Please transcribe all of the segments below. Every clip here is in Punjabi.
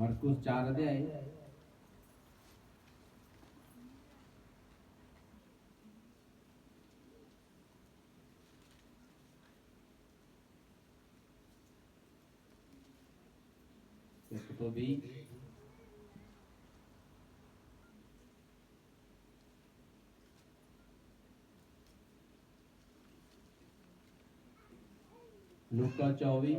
ਮਰਕੁਸ 4 ਅਧਿਆਏ। ਇੱਕ ਤੋਂ ਵੀ ਲੂਕਾ 24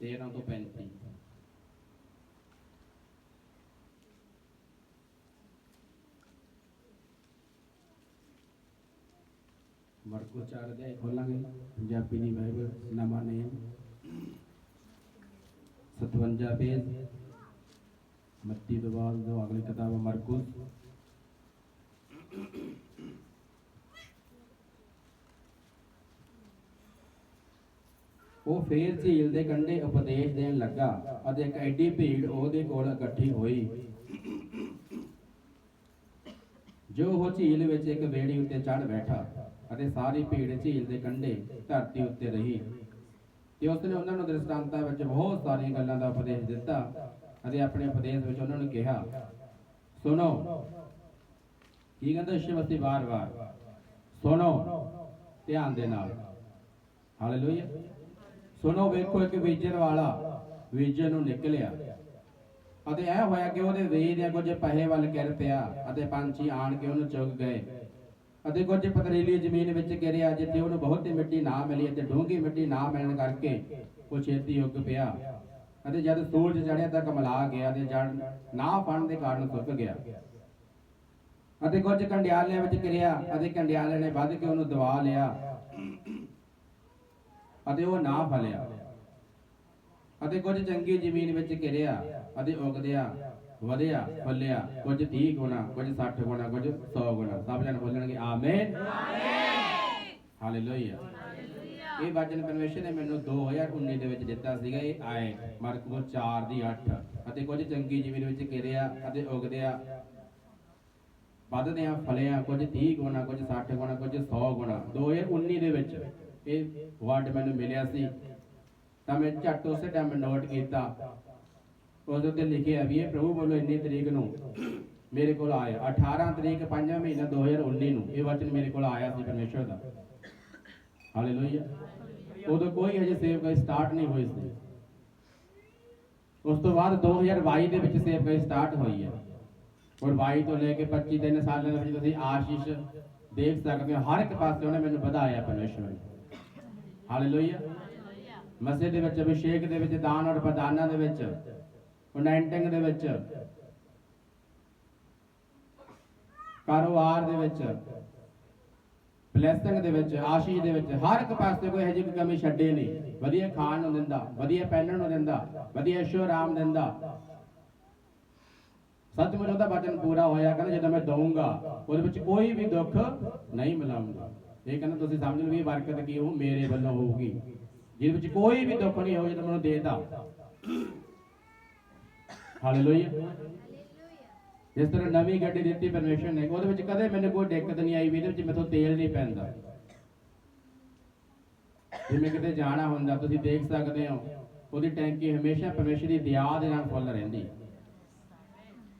13 ਤੋਂ 35 ਮਰਕੋ 4 ਅਧਿਆਇ ਖੋਲਾਂਗੇ ਪੰਜਾਬੀ ਦੀ ਬਾਈਬਲ ਨਵਾਂ ਨੇਮ 57 ਪੇਜ ਮੱਤੀ ਤੋਂ ਬਾਅਦ ਜੋ ਅਗਲੀ ਕਿਤਾਬ ਹੈ ਉਹ ਫੇਰ ਝੀਲ ਦੇ ਕੰਢੇ ਉਪਦੇਸ਼ ਦੇਣ ਲੱਗਾ ਅਤੇ ਇੱਕ ਐਡੀ ਭੀੜ ਉਹਦੇ ਕੋਲ ਇਕੱਠੀ ਹੋਈ। ਜੋ ਉਹ ਝੀਲ ਵਿੱਚ ਇੱਕ ਵੇੜੀ ਉੱਤੇ ਚੜ ਬੈਠਾ ਅਤੇ ਸਾਰੀ ਭੀੜ ਝੀਲ ਦੇ ਕੰਢੇ ਧਰਤੀ ਉੱਤੇ ਰਹੀ। ਤੇ ਉਸਨੇ ਉਹਨਾਂ ਨੂੰ ਦ੍ਰਿਸ਼ਟਾਂਤਾਂ ਵਿੱਚ ਬਹੁਤ ਸਾਰੀਆਂ ਗੱਲਾਂ ਦਾ ਉਪਦੇਸ਼ ਦਿੱਤਾ ਅਤੇ ਆਪਣੇ ਉਪਦੇਸ਼ ਵਿੱਚ ਉਹਨਾਂ ਨੂੰ ਕਿਹਾ, ਸੁਣੋ, ਕੀ ਕਹਿੰਦਾ ਯਿਸੂ ਮਸੀਹ ਵਾਰ-ਵਾਰ? ਸੁਣੋ, ਧਿਆਨ ਦੇ ਨਾਲ। ਹਾਲੇਲੂਇਆ। ਸੁਣੋ ਵੇਖੋ ਇੱਕ ਬੀਜਣ ਵਾਲਾ ਬੀਜਣ ਨੂੰ ਨਿਕਲਿਆ। ਅਤੇ ਇਹ ਹੋਇਆ ਕਿ ਉਹਦੇ ਵੇਹ ਦੇ ਕੁਝ ਪਹੇ ਵੱਲ ਗਿਰ ਪਿਆ ਅਤੇ ਪੰਛੀ ਆਣ ਕੇ ਉਹਨੂੰ ਚੁਗ ਗਏ। ਅਤੇ ਕੁਝ ਪਥਰੀਲੀ ਜ਼ਮੀਨ ਵਿੱਚ ਗਿਰਿਆ, ਜਿੱਥੇ ਉਹਨੂੰ ਬਹੁਤੀ ਮਿੱਟੀ ਨਾ ਮਿਲੀ ਅਤੇ ਡੂੰਘੀ ਮਿੱਟੀ ਨਾ ਮਿਲਣ ਕਰਕੇ ਉਹ ਛੇਤੀ ਉੱਗ ਪਿਆ। ਅਤੇ ਜਦ ਸੂਰਜ ਚੜਿਆ ਤਾਂ ਕਮਲਾ ਗਿਆ ਤੇ ਜੜ ਨਾ ਫੜਨ ਦੇ ਕਾਰਨ ਸੁੱਕ ਗਿਆ। ਅਤੇ ਕੁਝ ਕੰਡਿਆਲਿਆਂ ਵਿੱਚ ਗਿਰਿਆ ਅਤੇ ਕੰਡਿਆਲੇ ਨੇ ਵੱਧ ਕੇ ਉਹਨੂੰ ਦਬਾ ਲਿਆ। ਅਤੇ ਉਹ ਨਾ ਫਲਿਆ। ਅਤੇ ਕੁਝ ਚੰਗੀ ਜ਼ਮੀਨ ਵਿੱਚ ਗਿਰਿਆ ਅਤੇ ਉਗਦਿਆ ਵਧਿਆ ਫਲਿਆ ਕੁਝ 30 ਗੁਣਾ ਕੁਝ 60 ਗੁਣਾ ਕੁਝ 100 ਗੁਣਾ। ਸਭ ਜਣ ਬੋਲਣਗੇ ਆਮੇਨ ਹਾਲੇਲੂਇਆ ਇਹ ਵਚਨ ਪਰਮੇਸ਼ਰ ਨੇ ਮੈਨੂੰ 2019 ਦੇ ਵਿੱਚ ਦਿੱਤਾ ਸੀਗਾ ਇਹ ਆਏ ਮਰਕੋ 4 ਦੀ 8 ਅਤੇ ਕੁਝ ਚੰਗੀ ਜ਼ਮੀਨ ਵਿੱਚ ਗਿਰਿਆ ਅਤੇ ਉਗਦਿਆ ਵੱਧਦਿਆਂ ਫਲਿਆਂ ਕੁਝ 30 ਗੁਣਾ ਕੁਝ 60 ਗੁਣਾ ਕੁਝ 100 ਗੁਣਾ। 2019 ਦੇ ਵਿੱਚ ਇਹ ਵਰਡ ਮੈਨੂੰ ਮਿਲਿਆ ਸੀ। ਤਾਂ ਮੈਂ ਝੱਟ ਉਸੇ ਟਾਈਮ ਨੋਟ ਕੀਤਾ। ਉਸ ਉੱਤੇ ਲਿਖਿਆ ਵੀ ਇਹ ਪ੍ਰਭੂ ਵੱਲੋਂ ਇੰਨੀ ਤਰੀਕ ਨੂੰ ਮੇਰੇ ਕੋਲ ਆਇਆ। 18 ਤਰੀਕ 5ਵਾਂ ਮਹੀਨਾ 2019 ਨੂੰ ਇਹ ਵਚਨ ਮੇਰੇ ਕੋਲ ਆਇਆ ਸੀ ਪਰਮੇਸ਼ਰ ਦਾ। ਹਾਲੇਲੂਇਆ ਉਦੋਂ ਕੋਈ ਹਜੇ ਸੇਵਕਾਈ ਸਟਾਰਟ ਨਹੀਂ ਹੋਈ ਸੀ। ਉਸ ਤੋਂ ਬਾਅਦ 2022 ਦੇ ਵਿੱਚ ਸੇਵਕਾਈ ਸਟਾਰਟ ਹੋਈ ਹੈ। ਔਰ 22 ਤੋਂ ਲੈ ਕੇ 25 ਤਿੰਨ ਸਾਲਾਂ ਦੇ ਵਿੱਚ ਤੁਸੀਂ ਆਸ਼ੀਸ਼ ਦੇਖ ਸਕਦੇ ਹੋ। ਹਰ ਇੱਕ ਪਾਸੇ ਉਹਨੇ ਮੈਨੂੰ ਵਧਾਇਆ ਪਰਮੇਸ਼ਰ ਨੇ। ਹਾਲੇਲੂਇਆ ਮਸਜਿਦ ਦੇ ਵਿੱਚ ਅਭਿਸ਼ੇਕ ਦੇ ਵਿੱਚ ਦਾਨ ਔਰ ਪ੍ਰਦਾਨਾਂ ਦੇ ਵਿੱਚ ਅਨੈਂਟਿੰਗ ਦੇ ਵਿੱਚ, ਕਾਰੋਬਾਰ ਦੇ ਵਿੱਚ ਬਲੇਸਿੰਗ ਦੇ ਵਿੱਚ, ਆਸ਼ੀਸ਼ ਦੇ ਵਿੱਚ, ਹਰ ਇੱਕ ਪਾਸੇ ਕੋਈ ਇਹੋ ਜਿਹੀ ਕਮੀ ਛੱਡੇ ਨਹੀਂ। ਵਧੀਆ ਖਾਣ ਨੂੰ ਦਿੰਦਾ, ਵਧੀਆ ਪਹਿਨਣ ਨੂੰ ਦਿੰਦਾ, ਵਧੀਆ ਐਸ਼ੋ ਆਰਾਮ ਦਿੰਦਾ। ਸੱਚਮੁੱਚ ਉਹਦਾ ਵਚਨ ਪੂਰਾ ਹੋਇਆ, ਕਹਿੰਦਾ ਜਦੋਂ ਮੈਂ ਦਊਂਗਾ, ਉਹਦੇ ਵਿੱਚ ਕੋਈ ਵੀ ਦੁੱਖ ਨਹੀਂ ਮਿਲਾਉਂਗਾ ਇਹ ਕਹਿੰਦਾ, ਤੁਸੀਂ ਸਮਝ ਲਓ ਵੀ ਬਰਕਤ ਕੀ ਉਹ ਮੇਰੇ ਵੱਲੋਂ ਹੋਊਗੀ। ਜਿਹਦੇ ਵਿੱਚ ਕੋਈ ਵੀ ਦੁੱਖ ਨਹੀਂ ਹੋਊ ਜਦੋਂ ਮੈਨੂੰ ਦੇਦਾ ਹਾਲੇਲੂਇਆ ਜਿਸ ਤਰ੍ਹਾਂ ਨਵੀਂ ਗੱਡੀ ਦਿੱਤੀ ਪਰਮੇਸ਼ਰ ਨੇ, ਉਹਦੇ ਵਿੱਚ ਕਦੇ ਮੈਨੂੰ ਕੋਈ ਦਿੱਕਤ ਨਹੀਂ ਆਈ ਵੀ ਇਹਦੇ ਵਿੱਚ ਮੈਥੋਂ ਤੇਲ ਨਹੀਂ ਪੈਂਦਾ। ਜਿਵੇਂ ਕਿਤੇ ਜਾਣਾ ਹੁੰਦਾ, ਤੁਸੀਂ ਦੇਖ ਸਕਦੇ ਹੋ, ਉਹਦੀ ਟੈਂਕੀ ਹਮੇਸ਼ਾ ਪਰਮੇਸ਼ਰ ਦੀ ਦਿਆ ਦੇ ਨਾਲ ਫੁੱਲ ਰਹਿੰਦੀ।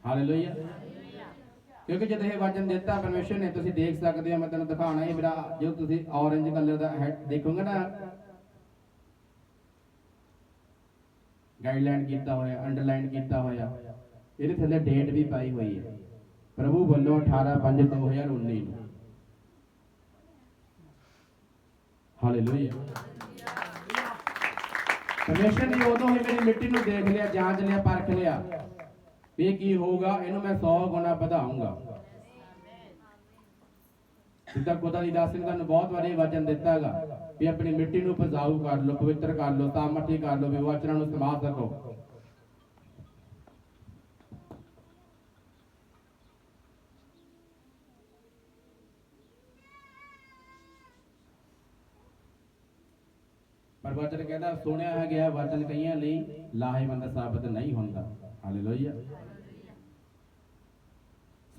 ਹਾਲੇਲੂਇਆ ਕਿਉਂਕਿ ਜਦ ਇਹ ਵਚਨ ਦਿੱਤਾ ਪਰਮੇਸ਼ਰ ਨੇ, ਤੁਸੀਂ ਦੇਖ ਸਕਦੇ ਹੋ, ਮੈਂ ਤੁਹਾਨੂੰ ਦਿਖਾਉਣਾ ਇਹ ਮੇਰਾ, ਜੋ ਤੁਸੀਂ ਔਰੰਜ ਕਲਰ ਦਾ ਹੈਡ ਦੇਖੋਗੇ ਨਾ। ਗਾਈਡਲਾਈਨ ਕੀਤਾ ਹੋਇਆ ਅੰਡਰਲਾਈਨ ਕੀਤਾ ਹੋਇਆ। ਇਹਦੇ ਥੱਲੇ ਡੇਟ ਵੀ ਪਾਈ ਹੋਈ ਹੈ। ਪ੍ਰਭੂ ਵੱਲੋਂ 18 5 2019 ਨੂੰ। ਹਾਲੇਲੂਇਆ ਪਰਮੇਸ਼ਰ ਨੇ ਉਦੋਂ ਹੀ ਮੇਰੀ ਮਿੱਟੀ ਨੂੰ ਦੇਖ ਲਿਆ, ਜਾਂਚ ਲਿਆ, ਪਰਖ ਲਿਆ। ਵੀ ਇਹ ਕੀ ਹੋਊਗਾ, ਇਹਨੂੰ ਮੈਂ 100 ਗੁਣਾ ਵਧਾਉਂਗਾ ਜਿੱਦਾਂ ਖੁਦਾ ਦੀ ਦਾਸ ਨੇ ਤੁਹਾਨੂੰ ਬਹੁਤ ਵਾਰੀ ਵਚਨ ਦਿੱਤਾ ਵੀ ਆਪਣੀ ਮਿੱਟੀ ਨੂੰ ਉਪਜਾਊ ਕਰ ਲਓ, ਪਵਿੱਤਰ ਕਰ ਲਓ ਤਾਮਰਤੀ ਕਰ ਲਓ, ਵੀ ਨੂੰ ਸਮਾ ਸਕੋ। ਪਰ ਵਚਨ ਕਹਿੰਦਾ, ਸੁਣਿਆ ਹੈ ਗਿਆ ਵਚਨ ਕਈਆਂ ਲਈ ਲਾਹੇਵੰਦ ਸਾਬਤ ਨਹੀਂ ਹੁੰਦਾ। ਹਾਲੇਲੂਇਆ।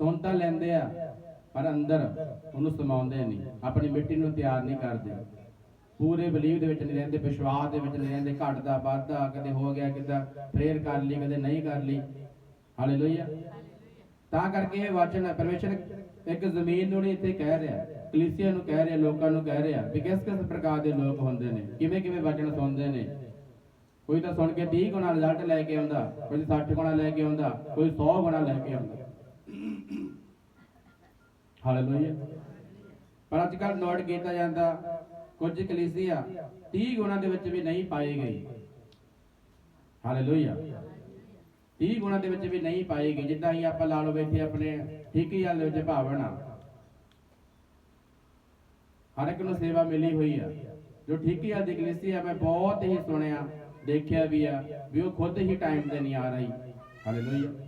ਸੁਣ ਤਾਂ ਲੈਂਦੇ ਆ, ਪਰ ਅੰਦਰ ਉਹਨੂੰ ਸਮਾਉਂਦੇ ਨਹੀਂ। ਆਪਣੀ ਮਿੱਟੀ ਨੂੰ ਤਿਆਰ ਨਹੀਂ ਕਰਦੇ। ਪੂਰੇ ਬਲੀਵ ਦੇ ਵਿੱਚ ਨਹੀਂ ਰਹਿੰਦੇ, ਵਿਸ਼ਵਾਸ ਦੇ ਵਿੱਚ ਨਹੀਂ ਰਹਿੰਦੇ, ਘਟਦਾ, ਵੱਧਦਾ, ਕਦੇ ਹੋ ਗਿਆ, ਕਿਦਾਂ, ਪ੍ਰੇਅਰ ਕਰ ਲਈ, ਕਦੇ ਨਹੀਂ ਕਰ ਲਈ। ਹਾਲੇਲੂਇਆ। ਤਾਂ ਕਰਕੇ ਇਹ ਵਚਨ ਪਰਮੇਸ਼ਰ ਇੱਕ ਜ਼ਮੀਨ ਨੂੰ ਨਹੀਂ ਇੱਥੇ ਕਹਿ ਰਿਹਾ, ਕਲੀਸਿਆ ਨੂੰ ਕਹਿ ਰਿਹਾ, ਲੋਕਾਂ ਨੂੰ ਕਹਿ ਰਿਹਾ, ਵੀ ਕਿਸ ਕਿਸ ਪ੍ਰਕਾਰ ਦੇ ਲੋਕ ਹੁੰਦੇ ਨੇ, ਕਿਵੇਂ ਕਿਵੇਂ ਵਚਨ ਸੁਣਦੇ ਨੇ। ਕੋਈ ਤਾਂ ਸੁਣ ਕੇ 30 ਗੁਣਾ ਰਿਜ਼ਲਟ ਲੈ ਕੇ ਆਉਂਦਾ, ਕੋਈ 60 ਗੁਣਾ ਲੈ ਕੇ ਆਉਂਦਾ, ਕੋਈ 100 ਗੁਣਾ ਲੈ ਕੇ ਆਉਂਦਾ। ਹਾਲੇਲੂਇਆ। ਪਰ ਅੱਜ ਕੱਲ੍ਹ ਨੋਟ ਕੀਤਾ ਜਾਂਦਾ, ਕੁਝ ਕਲੀਸਿਆ 30 ਗੁਣਾ ਦੇ ਵਿੱਚ ਵੀ ਨਹੀਂ ਪਾਈ ਗਈ ਹਾਲੇਲੂਇਆ। 30 ਗੁਣਾ ਦੇ ਵਿੱਚ ਵੀ ਨਹੀਂ ਪਾਈ ਗਈ ਜਿੱਦਾਂ ਹੀ ਆਪਾਂ ਲਾ ਲਓ ਬੈਠੇ ਆਪਣੇ ਠੀਕੀ ਹਾਲ ਦੇ ਵਿੱਚ ਭਾਵਨਾ। ਹਰ ਇੱਕ ਨੂੰ ਸੇਵਾ ਮਿਲੀ ਹੋਈ ਆ। ਜੋ ਠੀਕੀ ਹਾਲ ਦੀ ਕਲੀਸਿਆ ਮੈਂ ਬਹੁਤ ਹੀ ਸੁਣਿਆ, ਦੇਖਿਆ ਵੀ ਆ, ਵੀ ਉਹ ਖੁਦ ਹੀ ਟਾਈਮ ਤੇ ਨਹੀਂ ਆ ਰਹੀ। ਹਾਲੇਲੂਇਆ।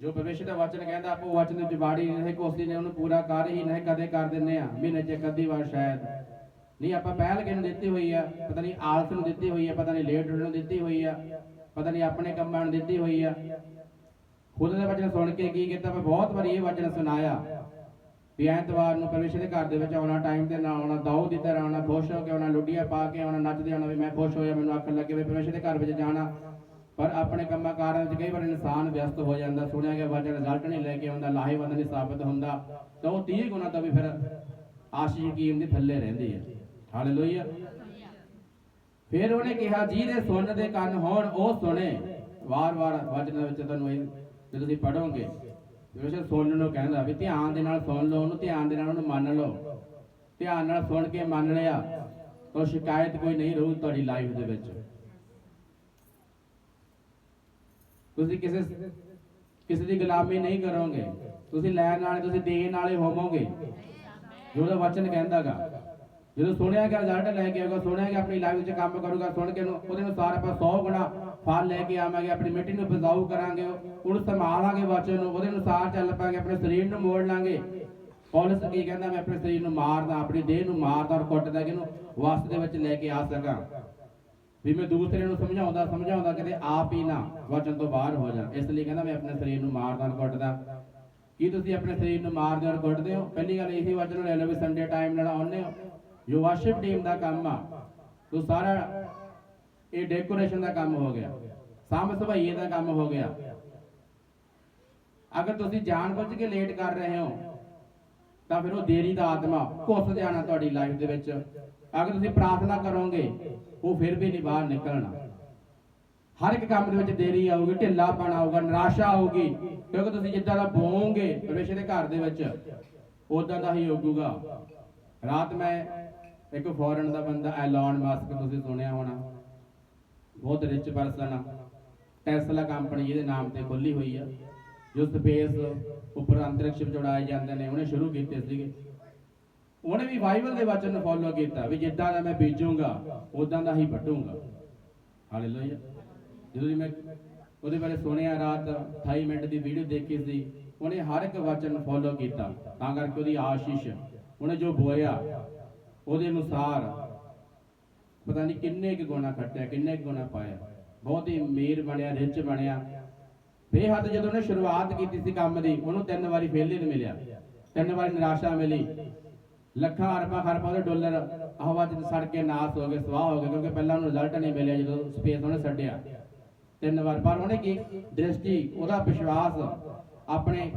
ਜੋ ਭਵਿਸ਼ ਦਾ ਵਚਨ ਕਹਿੰਦਾ, ਆਪੋ ਵਚਨ ਦੀ ਨਹੀਂ ਕੋਸੀ ਨੇ ਉਹਨੂੰ ਪੂਰਾ ਕਰ ਹੀ ਨਹੀਂ ਕਦੇ ਕਰ ਦਿੰਨੇ ਆ। ਮਹੀਨੇ ਚ ਇੱਕ ਅੱਧੀ ਵਾਰ ਸ਼ਾਇਦ। ਨਹੀਂ, ਆਪਾਂ ਪਹਿਲ ਕਿਹਨੂੰ ਦਿੱਤੀ ਹੋਈ ਆ? ਪਤਾ ਨਹੀਂ ਆਲਸ ਨੂੰ ਦਿੱਤੀ ਹੋਈ ਆ, ਪਤਾ ਨਹੀਂ ਲੇਟ ਨੂੰ ਦਿੱਤੀ ਹੋਈ ਆ, ਪਤਾ ਨਹੀਂ ਆਪਣੇ ਕੰਮਾਂ ਨੂੰ ਦਿੱਤੀ ਹੋਈ ਆ। ਖੁਦ ਦੇ ਵਚਨ ਸੁਣ ਕੇ ਕੀ ਕੀਤਾ? ਮੈਂ ਬਹੁਤ ਵਾਰੀ ਇਹ ਵਚਨ ਸੁਣਾਇਆ ਵੀ ਐਤਵਾਰ ਨੂੰ ਪਰਮੇਸ਼ਰ ਦੇ ਘਰ ਦੇ ਵਿੱਚ ਆਉਣਾ ਟਾਈਮ ਦੇ ਨਾਲ ਆਉਣਾ, ਦਾਊ ਦੀ ਤਰ੍ਹਾਂ ਆਉਣਾ ਖੁਸ਼ ਹੋ ਕੇ ਆਉਣਾ, ਲੁੱਡੀਆਂ ਪਾ ਕੇ ਆਉਣਾ, ਨੱਚਦੇ ਆਉਣਾ ਵੀ ਮੈਂ ਖੁਸ਼ ਹੋਇਆ, ਮੈਨੂੰ ਆਖਣ ਲੱਗੇ ਵੀ ਪਰਮੇਸ਼ਰ ਦੇ ਘਰ ਵਿੱਚ ਜਾਣਾ। ਪਰ ਆਪਣੇ ਕੰਮਾਂ ਕਾਰਾਂ ਵਿੱਚ ਕਈ ਵਾਰ ਇਨਸਾਨ ਵਿਅਸਤ ਹੋ ਜਾਂਦਾ, ਸੁਣਿਆ ਗਿਆ ਵਚਨ ਰਿਜ਼ਲਟ ਨਹੀਂ ਲੈ ਕੇ ਆਉਂਦਾ, ਲਾਹੇਵੰਦ ਨਹੀਂ ਸਾਬਤ ਹੁੰਦਾ, ਤਾਂ ਉਹ 30 ਗੁਣਾ ਤਾਂ ਵੀ ਫਿਰ ਆਸ਼ੀ ਯਕੀਨ ਦੇ ਥੱਲੇ ਰਹਿੰਦੀ ਹੈ। ਹਾਲੇਲੂਇਆ ਫਿਰ ਉਹਨੇ ਕਿਹਾ, ਜਿਹਦੇ ਸੁਣਨ ਦੇ ਕੰਨ ਹੋਣ, ਉਹ ਸੁਣੇ। ਵਾਰ-ਵਾਰ ਵਚਨਾਂ ਵਿੱਚ ਤੁਹਾਨੂੰ ਇਹ ਜੇ ਤੁਸੀਂ ਪੜੋਗੇ ਜਿਵੇਂ ਸੁਣਨ ਨੂੰ ਕਹਿੰਦਾ ਵੀ ਧਿਆਨ ਦੇ ਨਾਲ ਸੁਣ ਲਓ, ਉਹਨੂੰ ਧਿਆਨ ਦੇ ਨਾਲ ਉਹਨੂੰ ਮੰਨ ਲਓ। ਧਿਆਨ ਨਾਲ ਸੁਣ ਕੇ ਮੰਨ ਲਿਆ, ਤਾਂ ਸ਼ਿਕਾਇਤ ਕੋਈ ਨਹੀਂ ਰਹੂ ਤੁਹਾਡੀ ਲਾਈਫ ਦੇ ਵਿੱਚ। ਤੁਸੀਂ ਕਿਸੇ ਕਿਸੇ ਦੀ ਗੁਲਾਮੀ ਨਹੀਂ ਕਰੋਗੇ, ਤੁਸੀਂ ਲੈਣ ਵਾਲੇ, ਤੁਸੀਂ ਦੇਣ ਵਾਲੇ ਹੋਵੋਗੇ। ਜੋ ਉਹਦਾ ਵਚਨ ਕਹਿੰਦਾਗਾ, ਜਦੋਂ ਸੁਣਿਆ ਕਿ ਰਿਜ਼ਲਟ ਲੈ ਕੇ ਆਊਗਾ, ਸੁਣਿਆ ਕਿ ਆਪਣੀ ਲਾਈਫ ਵਿੱਚ ਕੰਮ ਕਰੂਗਾ, ਸੁਣ ਕੇ ਉਹਦੇ ਅਨੁਸਾਰ ਆਪਾਂ 100 ਗੁਣਾ ਫਲ ਲੈ ਕੇ ਆਵਾਂਗੇ, ਆਪਣੀ ਮਿੱਟੀ ਨੂੰ ਬਚਾਊ ਕਰਾਂਗੇ, ਉਹਨੂੰ ਸੰਭਾਲਾਂਗੇ ਵਚਨ ਨੂੰ, ਉਹਦੇ ਅਨੁਸਾਰ ਚੱਲ ਪਾਂਗੇ, ਆਪਣੇ ਸਰੀਰ ਨੂੰ ਮੋੜ ਲਾਂਗੇ। ਪੌਲਸ ਕੀ ਕਹਿੰਦਾ, ਮੈਂ ਆਪਣੇ ਸਰੀਰ ਨੂੰ ਮਾਰਦਾ, ਆਪਣੀ ਦੇਹ ਨੂੰ ਮਾਰਦਾ ਔਰ ਕੁੱਟਦਾ ਕਿ ਇਹਨੂੰ ਵਸਤ ਦੇ ਵਿੱਚ ਲੈ ਕੇ ਆ ਸਕਾਂ। ਵੀ ਮੈਂ ਦੂਸਰੇ ਨੂੰ ਸਮਝਾਉਂਦਾ ਸਮਝਾਉਂਦਾ ਕਿਤੇ ਆਪ ਹੀ ਨਾ ਵਚਨ ਤੋਂ ਬਾਹਰ ਹੋ ਜਾ। ਇਸ ਲਈ ਕਹਿੰਦਾ ਮੈਂ ਆਪਣੇ ਸਰੀਰ ਨੂੰ ਮਾਰਦਾ ਕੁੱਟਦਾ। ਕੀ ਤੁਸੀਂ ਆਪਣੇ ਸਰੀਰ ਨੂੰ ਮਾਰਦੇ ਔਰ ਕੁੱਟਦੇ ਹੋ? ਪਹਿਲੀ ਗੱਲ ਇਹੀ ਵਚਨ ਲੈ ਲਓ ਵੀ ਸੰਡੇ ਟਾਈਮ ਨਾਲ ਆਉਂਦੇ ਹੋ। ਜੋ ਵਰਸ਼ਿਪ ਟੀਮ ਦਾ ਕੰਮ ਆ ਤੋ ਸਾਰਾ ਇਹ ਡੈਕੋਰੇਸ਼ਨ ਦਾ ਕੰਮ ਹੋ ਗਿਆ। ਸਾਂਭ ਸਭਾਈਏ ਦਾ ਕੰਮ ਹੋ ਗਿਆ। ਅਗਰ ਤੁਸੀਂ ਜਾਣਬੁੱਝ ਕੇ ਲੇਟ ਕਰ ਰਹੇ ਹੋ, ਤਾਂ ਫਿਰ ਉਹ ਦੇਰੀ ਦਾ ਆਤਮਾ ਘੁੱਸ ਜਾਣਾ ਤੁਹਾਡੀ ਲਾਈਫ ਦੇ ਵਿੱਚ। ਅਗਰ ਤੁਸੀਂ ਪ੍ਰਾਰਥਨਾ ਕਰੋਗੇ ਉਹ ਫਿਰ ਵੀ ਨਹੀਂ ਬਾਹਰ ਨਿਕਲਣਾ। ਹਰ ਇੱਕ ਕੰਮ ਦੇ ਵਿੱਚ ਦੇਰੀ ਆਊਗੀ ਢਿੱਲਾਪਣ ਆਊਗਾ, ਨਿਰਾਸ਼ਾ ਆਊਗੀ, ਕਿਉਂਕਿ ਤੁਸੀਂ ਜਿੱਦਾਂ ਦਾ ਬੋਓਗੇ ਪਰਮੇਸ਼ਰ ਦੇ ਘਰ ਦੇ ਵਿੱਚ ਉਦਾਂ ਦਾ ਹੀ ਹੋਊਗਾ। ਰਾਤ ਮੈਂ ਇੱਕ ਫੋਰਨ ਦਾ ਬੰਦਾ ਐਲਨ ਮਾਸਕ ਤੁਸੀਂ ਸੁਣਿਆ ਹੋਣਾ। ਬਹੁਤ ਰਿਚ ਪਰਸਨ ਆ। ਟੈਸਲਾ ਕੰਪਨੀ ਜਿਹਦੇ ਨਾਮ ਤੇ ਖੁੱਲੀ ਹੋਈ ਆ। ਜੋ ਸਪੇਸ ਉੱਪਰ ਅੰਤਰਿਕਸ਼ ਵਿੱਚ ਉਡਾਏ ਜਾਂਦੇ ਨੇ, ਉਹਨੇ ਸ਼ੁਰੂ ਕੀਤੇ ਸੀਗੇ। ਉਹਨੇ ਵੀ ਬਾਈਬਲ ਦੇ ਵਚਨ ਨੂੰ ਫੋਲੋ ਕੀਤਾ ਵੀ ਜਿੱਦਾਂ ਦਾ ਮੈਂ ਬੀਜੂੰਗਾ ਉਦਾਂ ਦਾ ਹੀ ਵੱਢੂੰਗਾ। ਹਾਲੇਲੂਇਆ ਜਦੋਂ ਮੈਂ ਉਹਦੇ ਬਾਰੇ ਸੁਣਿਆ ਰਾਤ 28 ਮਿੰਟ ਦੀ ਵੀਡੀਓ ਦੇਖੀ ਸੀ, ਉਹਨੇ ਹਰ ਇੱਕ ਵਚਨ ਨੂੰ ਫੋਲੋ ਕੀਤਾ, ਤਾਂ ਕਰਕੇ ਉਹਦੀ ਆਸ਼ੀਸ਼ ਉਹਨੇ ਜੋ ਬੋਇਆ, ਉਹਦੇ ਅਨੁਸਾਰ ਪਤਾ ਨਹੀਂ ਕਿੰਨੇ ਕੁ ਗੁਣਾ ਖੱਟਿਆ, ਕਿੰਨੇ ਕੁ ਗੁਣਾ ਪਾਇਆ। ਬਹੁਤ ਹੀ ਅਮੀਰ ਬਣਿਆ, ਰਿਚ ਬਣਿਆ। ਬੇਹੱਦ ਜਦੋਂ ਉਹਨੇ ਸ਼ੁਰੂਆਤ ਕੀਤੀ ਸੀ ਕੰਮ ਦੀ, ਉਹਨੂੰ ਤਿੰਨ ਵਾਰੀ ਫੇਲਿਅਰ ਮਿਲਿਆ। ਤਿੰਨ ਵਾਰੀ ਨਿਰਾਸ਼ਾ ਮਿਲੀ। ਲੱਖਾਂ ਅਰਬਾਂ ਖਰਬਾਂ ਦੇ ਡਾਲਰ ਹਵਾ 'ਚ ਸੜ ਕੇ ਨਾਸ ਹੋ ਗਏ, ਸਵਾਹ ਹੋ ਗਏ, ਕਿਉਂਕਿ ਪਹਿਲਾਂ ਉਹਨੂੰ ਰਿਜ਼ਲਟ ਨਹੀਂ ਮਿਲਿਆ ਜਦੋਂ ਸਪੇਸ ਉਹਨੇ ਛੱਡਿਆ। ਤਿੰਨ ਵਾਰ, ਪਰ ਉਹਨੇ ਕੀ? ਦ੍ਰਿਸ਼ਟੀ, ਉਹਦਾ ਵਿਸ਼ਵਾਸ, ਆਪਣੇ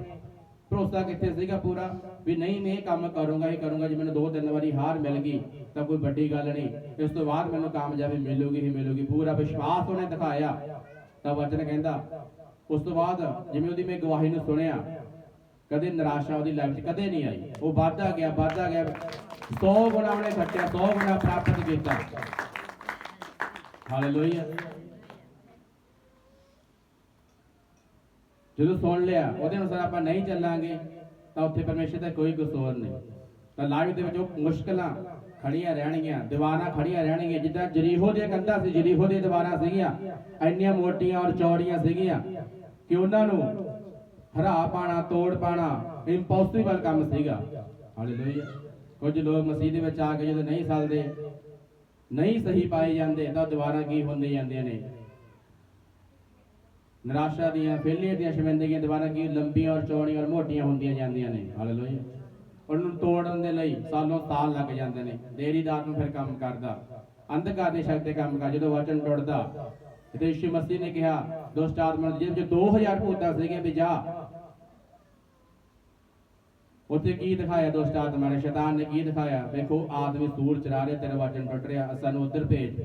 ਭਰੋਸਾ ਕਿੱਥੇ ਸੀਗਾ ਪੂਰਾ? ਵੀ ਨਹੀਂ, ਮੈਂ ਇਹ ਕੰਮ ਕਰੂੰਗਾ ਹੀ ਕਰੂੰਗਾ, ਜੇ ਮੈਨੂੰ ਦੋ ਤਿੰਨ ਵਾਰੀ ਹਾਰ ਮਿਲ ਗਈ, ਤਾਂ ਕੋਈ ਵੱਡੀ ਗੱਲ ਨਹੀਂ। ਇਸ ਤੋਂ ਬਾਅਦ ਮੈਨੂੰ ਕਾਮਯਾਬੀ ਮਿਲੂਗੀ, ਹੀ ਮਿਲੂਗੀ। ਪੂਰਾ ਵਿਸ਼ਵਾਸ ਉਹਨੇ ਦਿਖਾਇਆ। ਤਾਂ ਵਚਨ ਕਹਿੰਦਾ, ਉਸ ਤੋਂ ਬਾਅਦ ਜਿਵੇਂ ਉਹਦੀ ਮੈਂ ਗਵਾਹੀ ਨੂੰ ਸੁਣਿਆ ਕਦੇ ਨਿਰਾਸ਼ਾ ਉਹਦੀ ਲਾਈਫ 'ਚ ਕਦੇ ਨਹੀਂ ਆਈ। ਉਹ ਵਾਧਾ ਗਿਆ ਵਾਧਾ ਗਿਆ। 100 ਗੁਣਾ ਉਹਨੇ ਖੱਟਿਆ 100 ਗੁਣਾ ਪ੍ਰਾਪਤ ਕੀਤਾ। ਹਾਲੇਲੂਇਆ। ਜਦੋਂ ਸੁਣ ਲਿਆ, ਉਹਦੇ ਅਨੁਸਾਰ ਆਪਾਂ ਨਹੀਂ ਚੱਲਾਂਗੇ, ਤਾਂ ਉੱਥੇ ਪਰਮੇਸ਼ਰ ਦਾ ਕੋਈ ਕਸੂਰ ਨਹੀਂ। ਤਾਂ ਲਾਈਫ ਦੇ ਵਿੱਚ ਉਹ ਮੁਸ਼ਕਲਾਂ ਖੜੀਆਂ ਰਹਿਣਗੀਆਂ, ਦੀਵਾਰਾਂ ਖੜੀਆਂ ਰਹਿਣਗੀਆਂ। ਜਿੱਦਾਂ ਜਰੀਹੋ ਦੀਆਂ ਕੰਧਾਂ ਸੀ, ਜਰੀਹੋ ਦੀਆਂ ਦੀਵਾਰਾਂ ਸੀਗੀਆਂ, ਇੰਨੀਆਂ ਮੋਟੀਆਂ ਔਰ ਚੌੜੀਆਂ ਸੀਗੀਆਂ ਕਿ ਉਹਨਾਂ ਨੂੰ ਹਰਾ ਪਾਣਾ, ਤੋੜ ਪਾਣਾ ਇੰਪੋਸੀਬਲ ਕੰਮ ਸੀਗਾ। ਹਾਲੇਲੂਇਆ ਕੁਝ ਲੋਕ ਮਸੀਹ ਦੇ ਵਿੱਚ ਆ ਕੇ ਜਦੋਂ ਨਹੀਂ ਚੱਲਦੇ ਨਹੀਂ ਸਹੀ ਪਾਏ ਜਾਂਦੇ, ਤਾਂ ਦੀਵਾਰਾਂ ਕੀ ਹੁੰਦੀਆਂ ਜਾਂਦੀਆਂ ਨੇ? ਨਿਰਾਸ਼ਾ ਦੀਆਂ ਫੇਲੀਅਰ ਦੀਆਂ ਸ਼ਰਮਿੰਦਗੀਆਂ ਦੁਬਾਰਾ ਕੀ ਲੰਬੀਆਂ ਔਰ ਚੌੜੀਆਂ ਔਰ ਮੋਟੀਆਂ ਹੁੰਦੀਆਂ ਜਾਂਦੀਆਂ ਨੇ? ਹਾਲੇਲੂਇਆ ਉਹਨਾਂ ਨੂੰ ਤੋੜਨ ਦੇ ਲਈ ਸਾਲੋਂ ਸਾਲ ਲੱਗ ਜਾਂਦੇ ਨੇ। ਦੇਰੀ ਦਾਤ ਨੂੰ ਫਿਰ ਕੰਮ ਕਰਦਾ। ਅੰਧਕਾਰ ਦੀ ਸ਼ਕਤੀ ਕੰਮ ਕਰ, ਜਦੋਂ ਵਚਨ ਟੁੱਟਦਾ। ਤੇ ਯਿਸੂ ਮਸੀਹ ਨੇ ਕਿਹਾ ਦੁਸ਼ਟ ਆਤਮਾ ਨੂੰ ਜਿਹਦੇ ਵਿੱਚ 2000 ਭੂਤਾਂ ਸੀਗੇ ਵੀ ਜਾ ਉੱਥੇ ਕੀ ਦਿਖਾਇਆ ਦੁਸ਼ਟ ਆਤਮਾ ਨੇ? ਸ਼ੈਤਾਨ ਨੇ ਕੀ ਦਿਖਾਇਆ? ਵੇਖੋ ਆਦਮੀ ਸੂਰ ਚਰਾ ਰਿਹਾ ਤੇਰਾ ਵਚਨ ਟੁੱਟ ਰਿਹਾ ਸਾਨੂੰ ਉਧਰ ਭੇਜ।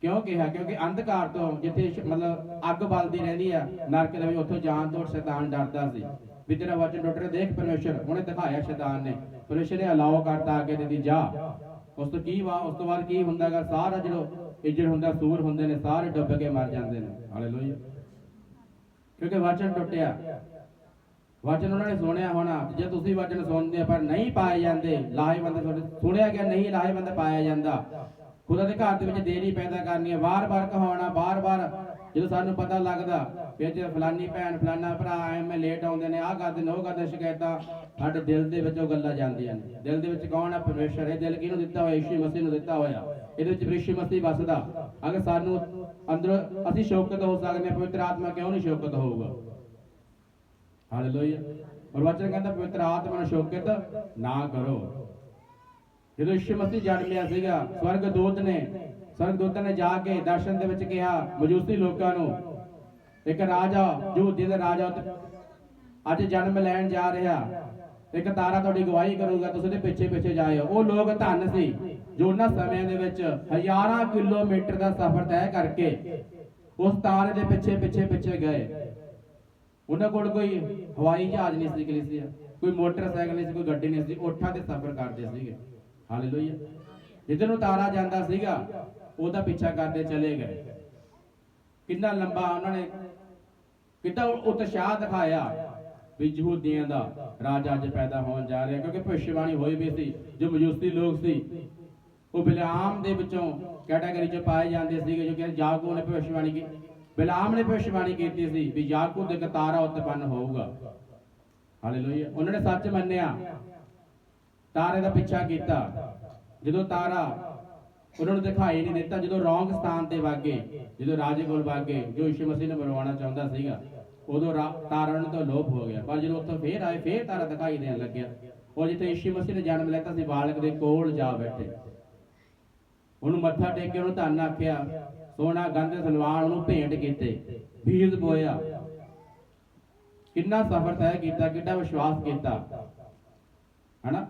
ਕਿਉਂ ਕਿਹਾ? ਕਿਉਂਕਿ ਅੰਧਕਾਰ ਤੋਂ ਜਿੱਥੇ ਮਤਲਬ ਅੱਗ ਬਲਦੀ ਰਹਿੰਦੀ ਆ, ਨਰਕ ਦੇ ਵਿੱਚ ਉੱਥੋਂ ਜਾਣ ਤੋਂ ਸ਼ੈਤਾਨ ਡਰਦਾ ਸੀ। ਵੀ ਤੇਰਾ ਵਚਨ ਟੁੱਟ ਰਿਹਾ ਦੇਖ ਪਰਮੇਸ਼ਰ ਉਹਨੇ ਦਿਖਾਇਆ ਸ਼ੈਤਾਨ ਨੇ। ਪਰਮੇਸ਼ਰ ਨੇ ਅਲਾਉ ਕਰਤਾ, ਅੱਗੇ ਦੀ ਜਾ। ਉਸ ਤੋਂ ਕੀ ਵਾ? ਉਸ ਤੋਂ ਬਾਅਦ ਕੀ ਹੁੰਦਾਗਾ ਸਾਰਾ ਜਦੋਂ ਇੱਜੜ ਹੁੰਦਾ, ਸੂਰ ਹੁੰਦੇ ਨੇ, ਸਾਰੇ ਡੁੱਬ ਕੇ ਮਰ ਜਾਂਦੇ ਨੇ। ਹਾਲੇਲੂਇਆ। ਕਿਉਂਕਿ ਵਚਨ ਟੁੱਟਿਆ। ਵਚਨ ਉਹਨਾਂ ਨੇ ਸੁਣਿਆ ਹੋਣਾ ਜੇ ਤੁਸੀਂ ਵਚਨ ਸੁਣਦੇ ਆ ਪਰ ਨਹੀਂ ਪਾਏ ਜਾਂਦੇ ਲਾਹੇਵੰਦ ਸੁਣਿਆ ਗਿਆ ਨਹੀਂ ਲਾਹੇਵੰਦ ਪਾਇਆ ਜਾਂਦਾ। ਖੁਦਾ ਦੇ ਘਰ ਦੇ ਵਿੱਚ ਦੇਰੀ ਪੈਦਾ ਕਰਨੀ ਹੈ ਵਾਰ-ਵਾਰ ਕਹਾਉਣਾ ਵਾਰ-ਵਾਰ ਜਦੋਂ ਸਾਨੂੰ ਪਤਾ ਲੱਗਦਾ ਵੀ ਅੱਜ ਫਲਾਨੀ ਭੈਣ, ਫਲਾਨਾ ਭਰਾ, ਐਵੇਂ ਲੇਟ ਆਉਂਦੇ ਨੇ, ਆਹ ਕਰਦੇ ਨੇ, ਉਹ ਕਰਦੇ ਸ਼ਿਕਾਇਤਾਂ, ਸਾਡੇ ਦਿਲ ਦੇ ਵਿੱਚ ਉਹ ਗੱਲਾਂ ਜਾਂਦੀਆਂ ਨੇ। ਦਿਲ ਦੇ ਵਿੱਚ ਕੌਣ ਆ? ਪਰਮੇਸ਼ਰ ਇਹ ਦਿਲ ਕਿਹਨੂੰ ਦਿੱਤਾ ਹੋਇਆ? ਯਿਸੂ ਮਸੀਹ ਨੂੰ ਦਿੱਤਾ ਹੋਇਆ। ਇਹਦੇ ਵਿੱਚ ਯਿਸੂ ਮਸੀਹ ਵਸਦਾ। ਅਗਰ ਸਾਨੂੰ ਅੰਦਰ ਅਸੀਂ ਸ਼ੌਕਤ ਹੋ ਸਕਦੇ ਹਾਂ, ਪਵਿੱਤਰ ਆਤਮਾ ਕਿਉਂ ਨਹੀਂ ਸ਼ੌਕਤ ਹੋਊਗਾ? ਹਾਲੇਲੂਇਆ ਔਰ ਕਹਿੰਦਾ ਪਵਿੱਤਰ ਆਤਮਾ ਨੂੰ ਸ਼ੌਕਤ ਨਾ ਕਰੋ ਜਦੋਂ ਯਿਸੂ ਮਸੀਹ ਜਨਮਿਆ ਸੀਗਾ ਸਵਰਗ ਦੂਤ ਨੇ ਸਵਰਗ ਦੂਤਾਂ ਨੇ ਜਾ ਕੇ ਦਰਸ਼ਨ ਦੇ ਵਿੱਚ ਕਿਹਾ ਮਜੂਸੀ ਲੋਕਾਂ ਨੂੰ, ਇੱਕ ਰਾਜਾ, ਯਹੂਦੀ ਦਾ ਰਾਜਾ ਅੱਜ ਜਨਮ ਲੈਣ ਜਾ ਰਿਹਾ। ਇੱਕ ਤਾਰਾ ਤੁਹਾਡੀ ਗਵਾਹੀ ਕਰੂਗਾ, ਤੁਸੀਂ ਉਹਦੇ ਪਿੱਛੇ ਪਿੱਛੇ ਜਾਇਓ। ਉਹ ਲੋਕ ਧੰਨ ਸੀ, ਜੋ ਉਹਨਾਂ ਸਮਿਆਂ ਦੇ ਵਿੱਚ ਹਜ਼ਾਰਾਂ ਕਿਲੋਮੀਟਰ ਦਾ ਸਫ਼ਰ ਤੈਅ ਕਰਕੇ ਉਸ ਤਾਰੇ ਦੇ ਪਿੱਛੇ ਪਿੱਛੇ ਪਿੱਛੇ ਗਏ। ਉਹਨਾਂ ਕੋਲ ਕੋਈ ਹਵਾਈ ਜਹਾਜ਼ ਨਹੀਂ ਸੀ ਕਲੀਸਿਆ ਕੋਈ ਮੋਟਰਸਾਈਕਲ ਨਹੀਂ ਸੀ, ਕੋਈ ਗੱਡੀ ਨਹੀਂ ਸੀ ਓਠਾਂ ਤੇ ਸਫ਼ਰ ਕਰਦੇ ਸੀਗੇ। ਹਾਲੇਲੂਇਆ। ਜਿੱਧਰ ਨੂੰ ਤਾਰਾ ਜਾਂਦਾ ਸੀਗਾ ਉਹਦਾ ਪਿੱਛਾ ਕਰਦੇ ਚਲੇ ਗਏ। ਕਿੰਨਾ ਲੰਬਾ ਉਹਨਾਂ ਨੇ ਕਿੰਨਾ ਉਤਸ਼ਾਹ ਦਿਖਾਇਆ ਵੀ ਯਹੂਦੀਆਂ ਦਾ ਰਾਜ ਅੱਜ ਪੈਦਾ ਹੋਣ ਜਾ ਰਿਹਾ, ਕਿਉਂਕਿ ਭਵਿੱਖਬਾਣੀ ਹੋਈ ਵੀ ਸੀ, ਜੋ ਮਜੂਸੀ ਲੋਕ ਸੀ, ਉਹ ਬਿਲਾਮ ਦੇ ਵਿੱਚੋਂ ਕੈਟਾਗਰੀ ਚ ਪਾਏ ਜਾਂਦੇ ਸੀਗੇ, ਜੋ ਕਿ ਯਾਕੂਬ ਨੇ ਭਵਿੱਖਬਾਣੀ ਕੀ ਬਿਲਾਮ ਨੇ ਭਵਿੱਖਬਾਣੀ ਕੀਤੀ ਸੀ ਵੀ ਯਾਕੂਬ ਦੇ ਤਾਰਾ ਉਤਪੰਨ ਹੋਊਗਾ। ਹਾਲੇਲੂਇਆ। ਉਹਨਾਂ ਨੇ ਸੱਚ ਮੰਨਿਆ। ਤਾਰੇ ਦਾ ਪਿੱਛਾ ਕੀਤਾ। ਜਦੋਂ ਤਾਰਾ ਉਹਨਾਂ ਨੂੰ ਦਿਖਾਈ ਨਹੀਂ ਦਿੱਤਾ, ਜਦੋਂ ਰੌਂਗ ਸਥਾਨ ਤੇ ਵਾਗੇ, ਜਦੋਂ ਰਾਜੇ ਕੋਲ ਵਾਗੇ, ਜੋ ਯਿਸੂ ਮਸੀਹ ਨੂੰ ਮਰਵਾਉਣਾ ਚਾਹੁੰਦਾ ਸੀਗਾ, ਉਦੋਂ ਰਾ- ਤੋਂ ਲੋਪ ਹੋ ਗਿਆ। ਪਰ ਜਦੋਂ ਉੱਥੋਂ ਫੇਰ ਆਏ, ਫੇਰ ਤਾਰਾ ਦਿਖਾਈ ਦੇਣ ਲੱਗਿਆ। ਉਹ ਜਿੱਥੇ ਯਿਸੂ ਮਸੀਹ ਨੇ ਜਨਮ ਲੈਤਾ ਸੀ, ਬਾਲਕ ਦੇ ਕੋਲ ਜਾ ਬੈਠੇ। ਉਹਨੂੰ ਮੱਥਾ ਟੇਕ ਕੇ ਉਹਨੂੰ ਧੰਨ ਆਖਿਆ ਸੋਨਾ ਗੰਧ ਸਲਵਾਨ ਉਹਨੂੰ ਭੇਂਟ ਕੀਤੇ। ਬੀਜ ਬੋਇਆ ਕਿੰਨਾ ਸਫ਼ਰ ਤੈਅ ਕੀਤਾ, ਕਿੰਨਾ ਵਿਸ਼ਵਾਸ ਕੀਤਾ। ਹਨਾ?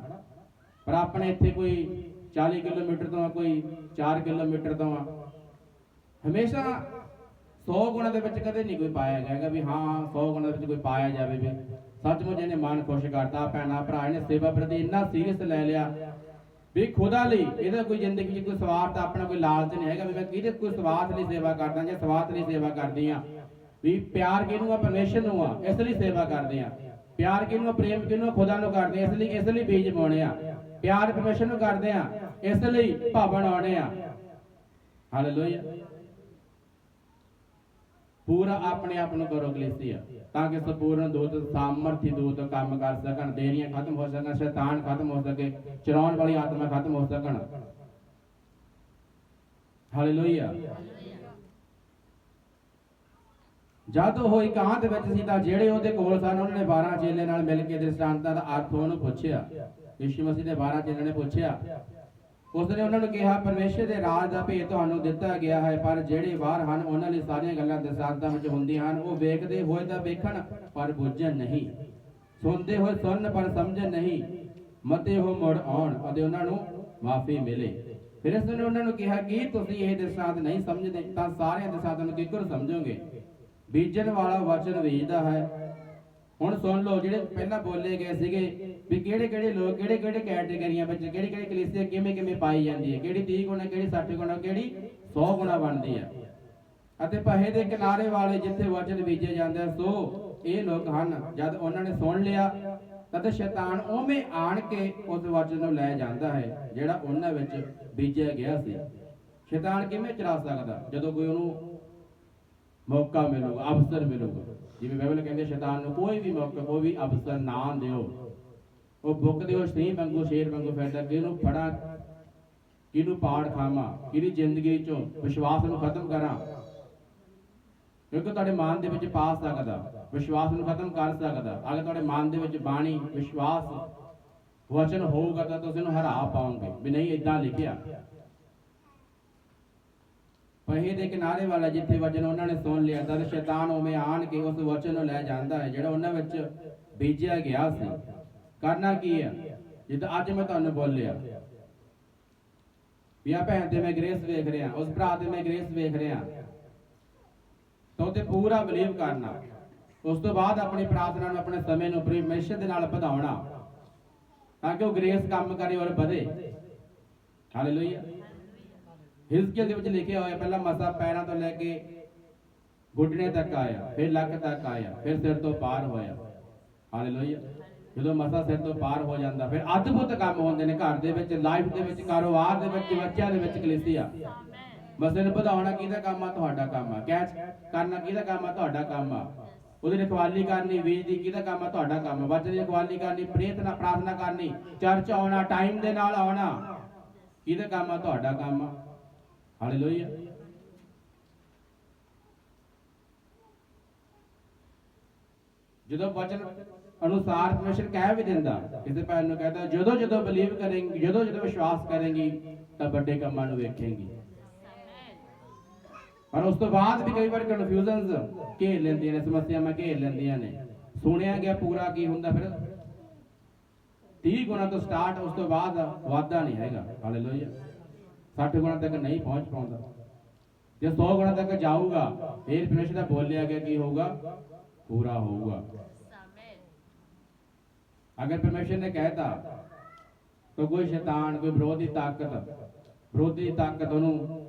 ਪਰ ਆਪਣੇ ਇੱਥੇ ਕੋਈ 40 ਕਿਲੋਮੀਟਰ ਤੋਂ ਆ, ਕੋਈ 4 ਕਿਲੋਮੀਟਰ ਤੋਂ ਆ। ਹਮੇਸ਼ਾ 100 ਗੁਣਾ ਦੇ ਵਿੱਚ ਕਦੇ ਨਹੀਂ ਕੋਈ ਪਾਇਆ ਜਾਏਗਾ ਵੀ ਹਾਂ 100 ਗੁਣਾ ਦੇ ਵਿੱਚ ਕੋਈ ਪਾਇਆ ਜਾਵੇ ਵੀ। ਸੱਚਮੁੱਚ ਇਹਨੇ ਮਨ ਖੁਸ਼ ਕਰਤਾ, ਭੈਣਾ, ਭਰਾ ਨੇ ਸੇਵਾ ਪ੍ਰਤੀ ਇੰਨਾ ਸੀਰੀਅਸ ਲੈ ਲਿਆ। ਵੀ ਖੁਦਾ ਲਈ, ਇਹਦਾ ਕੋਈ ਜ਼ਿੰਦਗੀ 'ਚ ਕੋਈ ਸਵਾਰਥ, ਆਪਣਾ ਕੋਈ ਲਾਲਚ ਨਹੀਂ ਹੈਗਾ ਵੀ ਮੈਂ ਕਿਹਦੇ ਕੋਈ ਸਵਾਰਥ ਲਈ ਸੇਵਾ ਕਰਦਾ ਜਾਂ ਸਵਾਰਥ ਲਈ ਸੇਵਾ ਕਰਦੀ ਆ ਵੀ ਪਿਆਰ ਕਿਹਨੂੰ ਆ? ਪਰਮੇਸ਼ਰ ਨੂੰ ਆ। ਇਸ ਲਈ ਸੇਵਾ ਕਰਦੇ ਆ ਪਿਆਰ ਕਿਹਨੂੰ ਆ? ਪ੍ਰੇਮ ਕਿਹਨੂੰ ਆ? ਖੁਦਾ ਨੂੰ ਕਰਦੇ ਇਸ ਲਈ ਇਸ ਲਈ ਬੀਜ ਪਾਉਣੇ ਆ ਪਿਆਰ ਪਰਮੇਸ਼ਰ ਨੂੰ ਕਰਦੇ ਆ ਇਸ ਲਈ ਭਾਵਨ ਆਉਣੇ ਆ ਹਾਲੇਲੂਇਆ ਪੂਰਾ ਆਪਣੇ ਆਪ ਨੂੰ ਕਰੋ ਕਲੇਸੀਆ ਤਾਂ ਕਿ ਸੰਪੂਰਨ ਦੂਤ ਸਾਮਰਥੀ ਦੂਤ ਕੰਮ ਕਰ ਸਕਣ ਦੇਰੀਆਂ ਖਤਮ ਹੋ ਸਕਣ, ਸ਼ੈਤਾਨ ਖਤਮ ਹੋ ਸਕੇ, ਚਰਾਉਣ ਵਾਲੀ ਆਤਮਾ ਖਤਮ ਹੋ ਸਕਣ। ਹਾਲੇਲੂਇਆ ਜਦ ਉਹ ਇਕਾਂਤ ਵਿੱਚ ਸੀ ਤਾਂ ਜਿਹੜੇ ਉਹਦੇ ਕੋਲ ਸਨ, ਉਹਨਾਂ ਨੇ 12 ਚੇਲੇ ਨਾਲ ਮਿਲ ਕੇ ਦ੍ਰਿਸ਼ਟਾਂਤਾਂ ਦਾ ਅਰਥ ਉਹਨੂੰ ਪੁੱਛਿਆ। ਯਿਸੂ ਮਸੀਹ ਦੇ 12 ਚੇਲਿਆਂ ਨੇ ਪੁੱਛਿਆ ਉਸਨੇ ਉਹਨਾਂ ਨੂੰ ਕਿਹਾ, ਪਰਮੇਸ਼ਰ ਦੇ ਰਾਜ ਦਾ ਭੇਤ ਤੁਹਾਨੂੰ ਦਿੱਤਾ ਗਿਆ ਹੈ, ਪਰ ਜਿਹੜੇ ਬਾਹਰ ਹਨ, ਉਹਨਾਂ ਲਈ ਸਾਰੀਆਂ ਗੱਲਾਂ ਦਸਾਂਤਾਂ ਵਿੱਚ ਹੁੰਦੀਆਂ ਹਨ। ਉਹ ਵੇਖਦੇ ਹੋਏ ਤਾਂ ਵੇਖਣ, ਪਰ ਬੁੱਝਣ ਨਹੀਂ। ਸੁਣਦੇ ਹੋਏ ਸੁਣਨ, ਪਰ ਸਮਝਣ ਨਹੀਂ। ਮਤੇ ਉਹ ਮੁੜ ਆਉਣ ਅਤੇ ਉਹਨਾਂ ਨੂੰ ਮਾਫੀ ਮਿਲੇ। ਫਿਰ ਇਸ ਨੇ ਉਹਨਾਂ ਨੂੰ ਕਿਹਾ, ਕਿ ਤੁਸੀਂ ਇਹ ਦਸਾਂਤ ਨਹੀਂ ਸਮਝਦੇ? ਤਾਂ ਸਾਰਿਆਂ ਦਸਾਂਤਾਂ ਨੂੰ ਕਿੱਕਰ ਸਮਝੋਗੇ? ਬੀਜਣ ਵਾਲਾ ਵਚਨ ਬੀਜਦਾ ਹੈ। ਹੁਣ ਸੁਣ ਲਓ, ਜਿਹੜੇ ਪਹਿਲਾਂ ਬੋਲੇ ਗਏ ਸੀਗੇ ਵੀ ਕਿਹੜੇ ਕਿਹੜੇ ਲੋਕ, ਕਿਹੜੇ ਕਿਹੜੇ ਕੈਟੇਗਰੀਆਂ ਵਿੱਚ ਕਿਹੜੀ ਕਿਹੜੀ ਕਲੀਸਿਆ ਕਿਵੇਂ ਕਿਵੇਂ ਪਾਈ ਜਾਂਦੀ ਹੈ, ਕਿਹੜੀ 30 ਗੁਣਾ, ਕਿਹੜੀ 60 ਗੁਣਾ, ਕਿਹੜੀ 100 ਗੁਣਾ ਬਣਦੀ ਹੈ। ਅਤੇ ਪਹੇ ਦੇ ਕਿਨਾਰੇ ਵਾਲੇ ਜਿੱਥੇ ਵਚਨ ਬੀਜੇ ਜਾਂਦੇ ਸੋ ਇਹ ਲੋਕ ਹਨ, ਜਦ ਉਹਨਾਂ ਨੇ ਸੁਣ ਲਿਆ ਤਦ ਸ਼ੈਤਾਨ ਉਵੇਂ ਆਣ ਕੇ ਉਸ ਵਚਨ ਨੂੰ ਲੈ ਜਾਂਦਾ ਹੈ, ਜਿਹੜਾ ਉਹਨਾਂ ਵਿੱਚ ਬੀਜਿਆ ਗਿਆ ਸੀ। ਸ਼ੈਤਾਨ ਕਿਵੇਂ ਚਲਾ ਸਕਦਾ? ਜਦੋਂ ਕੋਈ ਉਹਨੂੰ ਮੌਕਾ ਮਿਲੂਗਾ ਅਵਸਰ ਮਿਲੂਗਾ ਜਿਵੇਂ ਬਾਈਬਲ ਕਹਿੰਦੇ, ਸ਼ੈਤਾਨ ਨੂੰ ਕੋਈ ਵੀ ਮੌਕਾ, ਕੋਈ ਵੀ ਅਵਸਰ ਨਾ ਦਿਓ। ਉਹ ਬੁੱਕ ਦਿਓ ਸਹੀ ਵਾਂਗੂ ਸ਼ੇਰ ਵਾਂਗੂ ਫਿਰਦਾ ਕਿ ਫੜਾ ਕਿਹਨੂੰ ਪਾੜ ਖਾਵਾਂ ਕਿਹਦੀ ਜ਼ਿੰਦਗੀ ਚੋਂ ਵਿਸ਼ਵਾਸ ਨੂੰ ਖਤਮ ਕਰਾਂ। ਕਿਉਂਕਿ ਤੁਹਾਡੇ ਮਨ ਦੇ ਵਿੱਚ ਪਾ ਸਕਦਾ, ਵਿਸ਼ਵਾਸ ਨੂੰ ਖਤਮ ਕਰ ਸਕਦਾ। ਅਗਰ ਤੁਹਾਡੇ ਮਨ ਦੇ ਵਿੱਚ ਬਾਣੀ, ਵਿਸ਼ਵਾਸ, ਵਚਨ ਹੋਊਗਾ ਤਾਂ ਤੁਸੀਂ ਉਹਨੂੰ ਹਰਾ ਪਾਓਗੇ। ਵੀ ਨਹੀਂ ਇਦਾਂ ਲਿਖਿਆ। ਪਹੇ ਦੇ ਕਿਨਾਰੇ ਵਾਲਾ ਜਿੱਥੇ ਵਚਨ ਉਹਨਾਂ ਨੇ ਸੁਣ ਲਿਆ, ਤਦ ਸ਼ੈਤਾਨ ਉਵੇਂ ਆਣ ਕੇ ਉਸ ਵਚਨ ਨੂੰ ਲੈ ਜਾਂਦਾ ਹੈ, ਜਿਹੜਾ ਉਹਨਾਂ ਵਿੱਚ ਬੀਜਿਆ ਗਿਆ ਸੀ। ਕਰਨਾ ਕੀ ਹੈ ਜਿੱਦਾਂ ਅੱਜ ਮੈਂ ਤੁਹਾਨੂੰ ਬੋਲਿਆ। ਵੀ ਆ ਭੈਣ ਤੇ ਮੈਂ ਗ੍ਰੇਸ ਵੇਖ ਰਿਹਾ, ਉਸ ਭਰਾ ਤੇ ਮੈਂ ਗ੍ਰੇਸ ਵੇਖ ਰਿਹਾ। ਤਾਂ ਉਹਤੇ ਪੂਰਾ ਬਲੀਵ ਕਰਨਾ। ਉਸ ਤੋਂ ਬਾਅਦ ਆਪਣੀ ਪ੍ਰਾਰਥਨਾ ਨੂੰ, ਆਪਣੇ ਸਮੇਂ ਨੂੰ ਪਰਮੇਸ਼ਰ ਦੇ ਨਾਲ ਵਧਾਉਣਾ। ਤਾਂ ਕਿ ਉਹ ਗ੍ਰੇਸ ਕੰਮ ਕਰੇ ਔਰ ਵਧੇ। ਹਾਲੇਲੂਇਆ ਹਿਜ਼ਕੀਅਲ ਦੇ ਵਿੱਚ ਲਿਖਿਆ ਹੋਇਆ, ਪਹਿਲਾਂ ਮਸਾ ਪੈਰਾਂ ਤੋਂ ਲੈ ਕੇ ਗੁੱਡਣੇ ਤੱਕ ਆਇਆ, ਫਿਰ ਲੱਕ ਤੱਕ ਆਇਆ, ਫਿਰ ਸਿਰ ਤੋਂ ਪਾਰ ਹੋਇਆ। ਹਾਲੇਲੂਇਆ ਜਦੋਂ ਮਸਾ ਸਿਰ ਤੋਂ ਪਾਰ ਹੋ ਜਾਂਦਾ ਫਿਰ ਅਦਭੁਤ ਕੰਮ ਹੁੰਦੇ ਨੇ ਘਰ ਦੇ ਵਿੱਚ ਲਾਈਫ ਦੇ ਵਿੱਚ ਕਾਰੋਬਾਰ ਦੇ ਵਿੱਚ ਬੱਚਿਆਂ ਦੇ ਵਿੱਚ ਕਲੀਸਿਆ। ਮਸਲੇ ਨੂੰ ਵਧਾਉਣਾ ਕਿਹਦਾ ਕੰਮ ਆ? ਤੁਹਾਡਾ ਕੰਮ ਆ। ਕੈਚ ਕਰਨਾ ਕਿਹਦਾ ਕੰਮ ਆ? ਤੁਹਾਡਾ ਕੰਮ ਆ। ਉਹਦੀ ਰਖਵਾਲੀ ਕਰਨੀ ਵੀਜ ਦੀ ਕਿਹਦਾ ਕੰਮ ਆ? ਤੁਹਾਡਾ ਕੰਮ ਆ। ਬੱਚੇ ਦੀ ਰਖਵਾਲੀ ਕਰਨੀ ਪ੍ਰੇਰਨਾ ਪ੍ਰਾਰਥਨਾ ਕਰਨੀ ਚਰਚ ਆਉਣਾ ਟਾਈਮ ਦੇ ਨਾਲ ਆਉਣਾ। ਕਿਹਦਾ ਕੰਮ ਆ? ਤੁਹਾਡਾ ਕੰਮ ਆ। ਹਾਲੇਲੂਇਆ ਜਦੋਂ ਵਚਨ ਅਨੁਸਾਰ ਪਰਮੇਸ਼ਰ ਕਹਿ ਵੀ ਦਿੰਦਾ। ਕਿਸੇ ਭੈਣ ਨੂੰ ਕਹਿੰਦਾ, ਜਦੋਂ ਜਦੋਂ ਬਲੀਵ ਕਰੇਂਗੀ, ਜਦੋਂ ਜਦੋਂ ਵਿਸ਼ਵਾਸ ਕਰੇਂਗੀ, ਤਾਂ ਵੱਡੇ ਕੰਮਾਂ ਨੂੰ ਵੇਖੇਂਗੀ। ਪਰ ਉਸ ਤੋਂ ਬਾਅਦ ਵੀ ਕਈ ਵਾਰ ਕਨਫਿਊਜ਼ਨਸ ਘੇਰ ਲੈਂਦੀਆਂ ਨੇ, ਸਮੱਸਿਆਵਾਂ ਘੇਰ ਲੈਂਦੀਆਂ ਨੇ। ਸੁਣਿਆ ਗਿਆ ਪੂਰਾ ਕੀ ਹੁੰਦਾ ਫਿਰ? 30 ਗੁਣਾ ਤੋਂ ਸਟਾਰਟ ਉਸ ਤੋਂ ਬਾਅਦ ਵਾਧਾ ਨਹੀਂ ਹੈਗਾ। ਹਾਲੇਲੂਇਆ 60 ਗੁਣਾ ਤੱਕ ਨਹੀਂ ਪਹੁੰਚ ਪਾਉਂਦਾ। ਜੇ 100 ਗੁਣਾ ਤੱਕ ਜਾਊਗਾ, ਫਿਰ ਪਰਮੇਸ਼ਰ ਦਾ ਬੋਲਿਆ ਗਿਆ ਕੀ ਹੋਊਗਾ? ਪੂਰਾ ਹੋਊਗਾ। ਅਗਰ ਪਰਮੇਸ਼ਰ ਨੇ ਕਹਿਤਾ ਤਾਂ ਕੋਈ ਸ਼ੈਤਾਨ, ਕੋਈ ਵਿਰੋਧੀ ਤਾਕਤ ਵਿਰੋਧੀ ਤਾਕਤ ਉਹਨੂੰ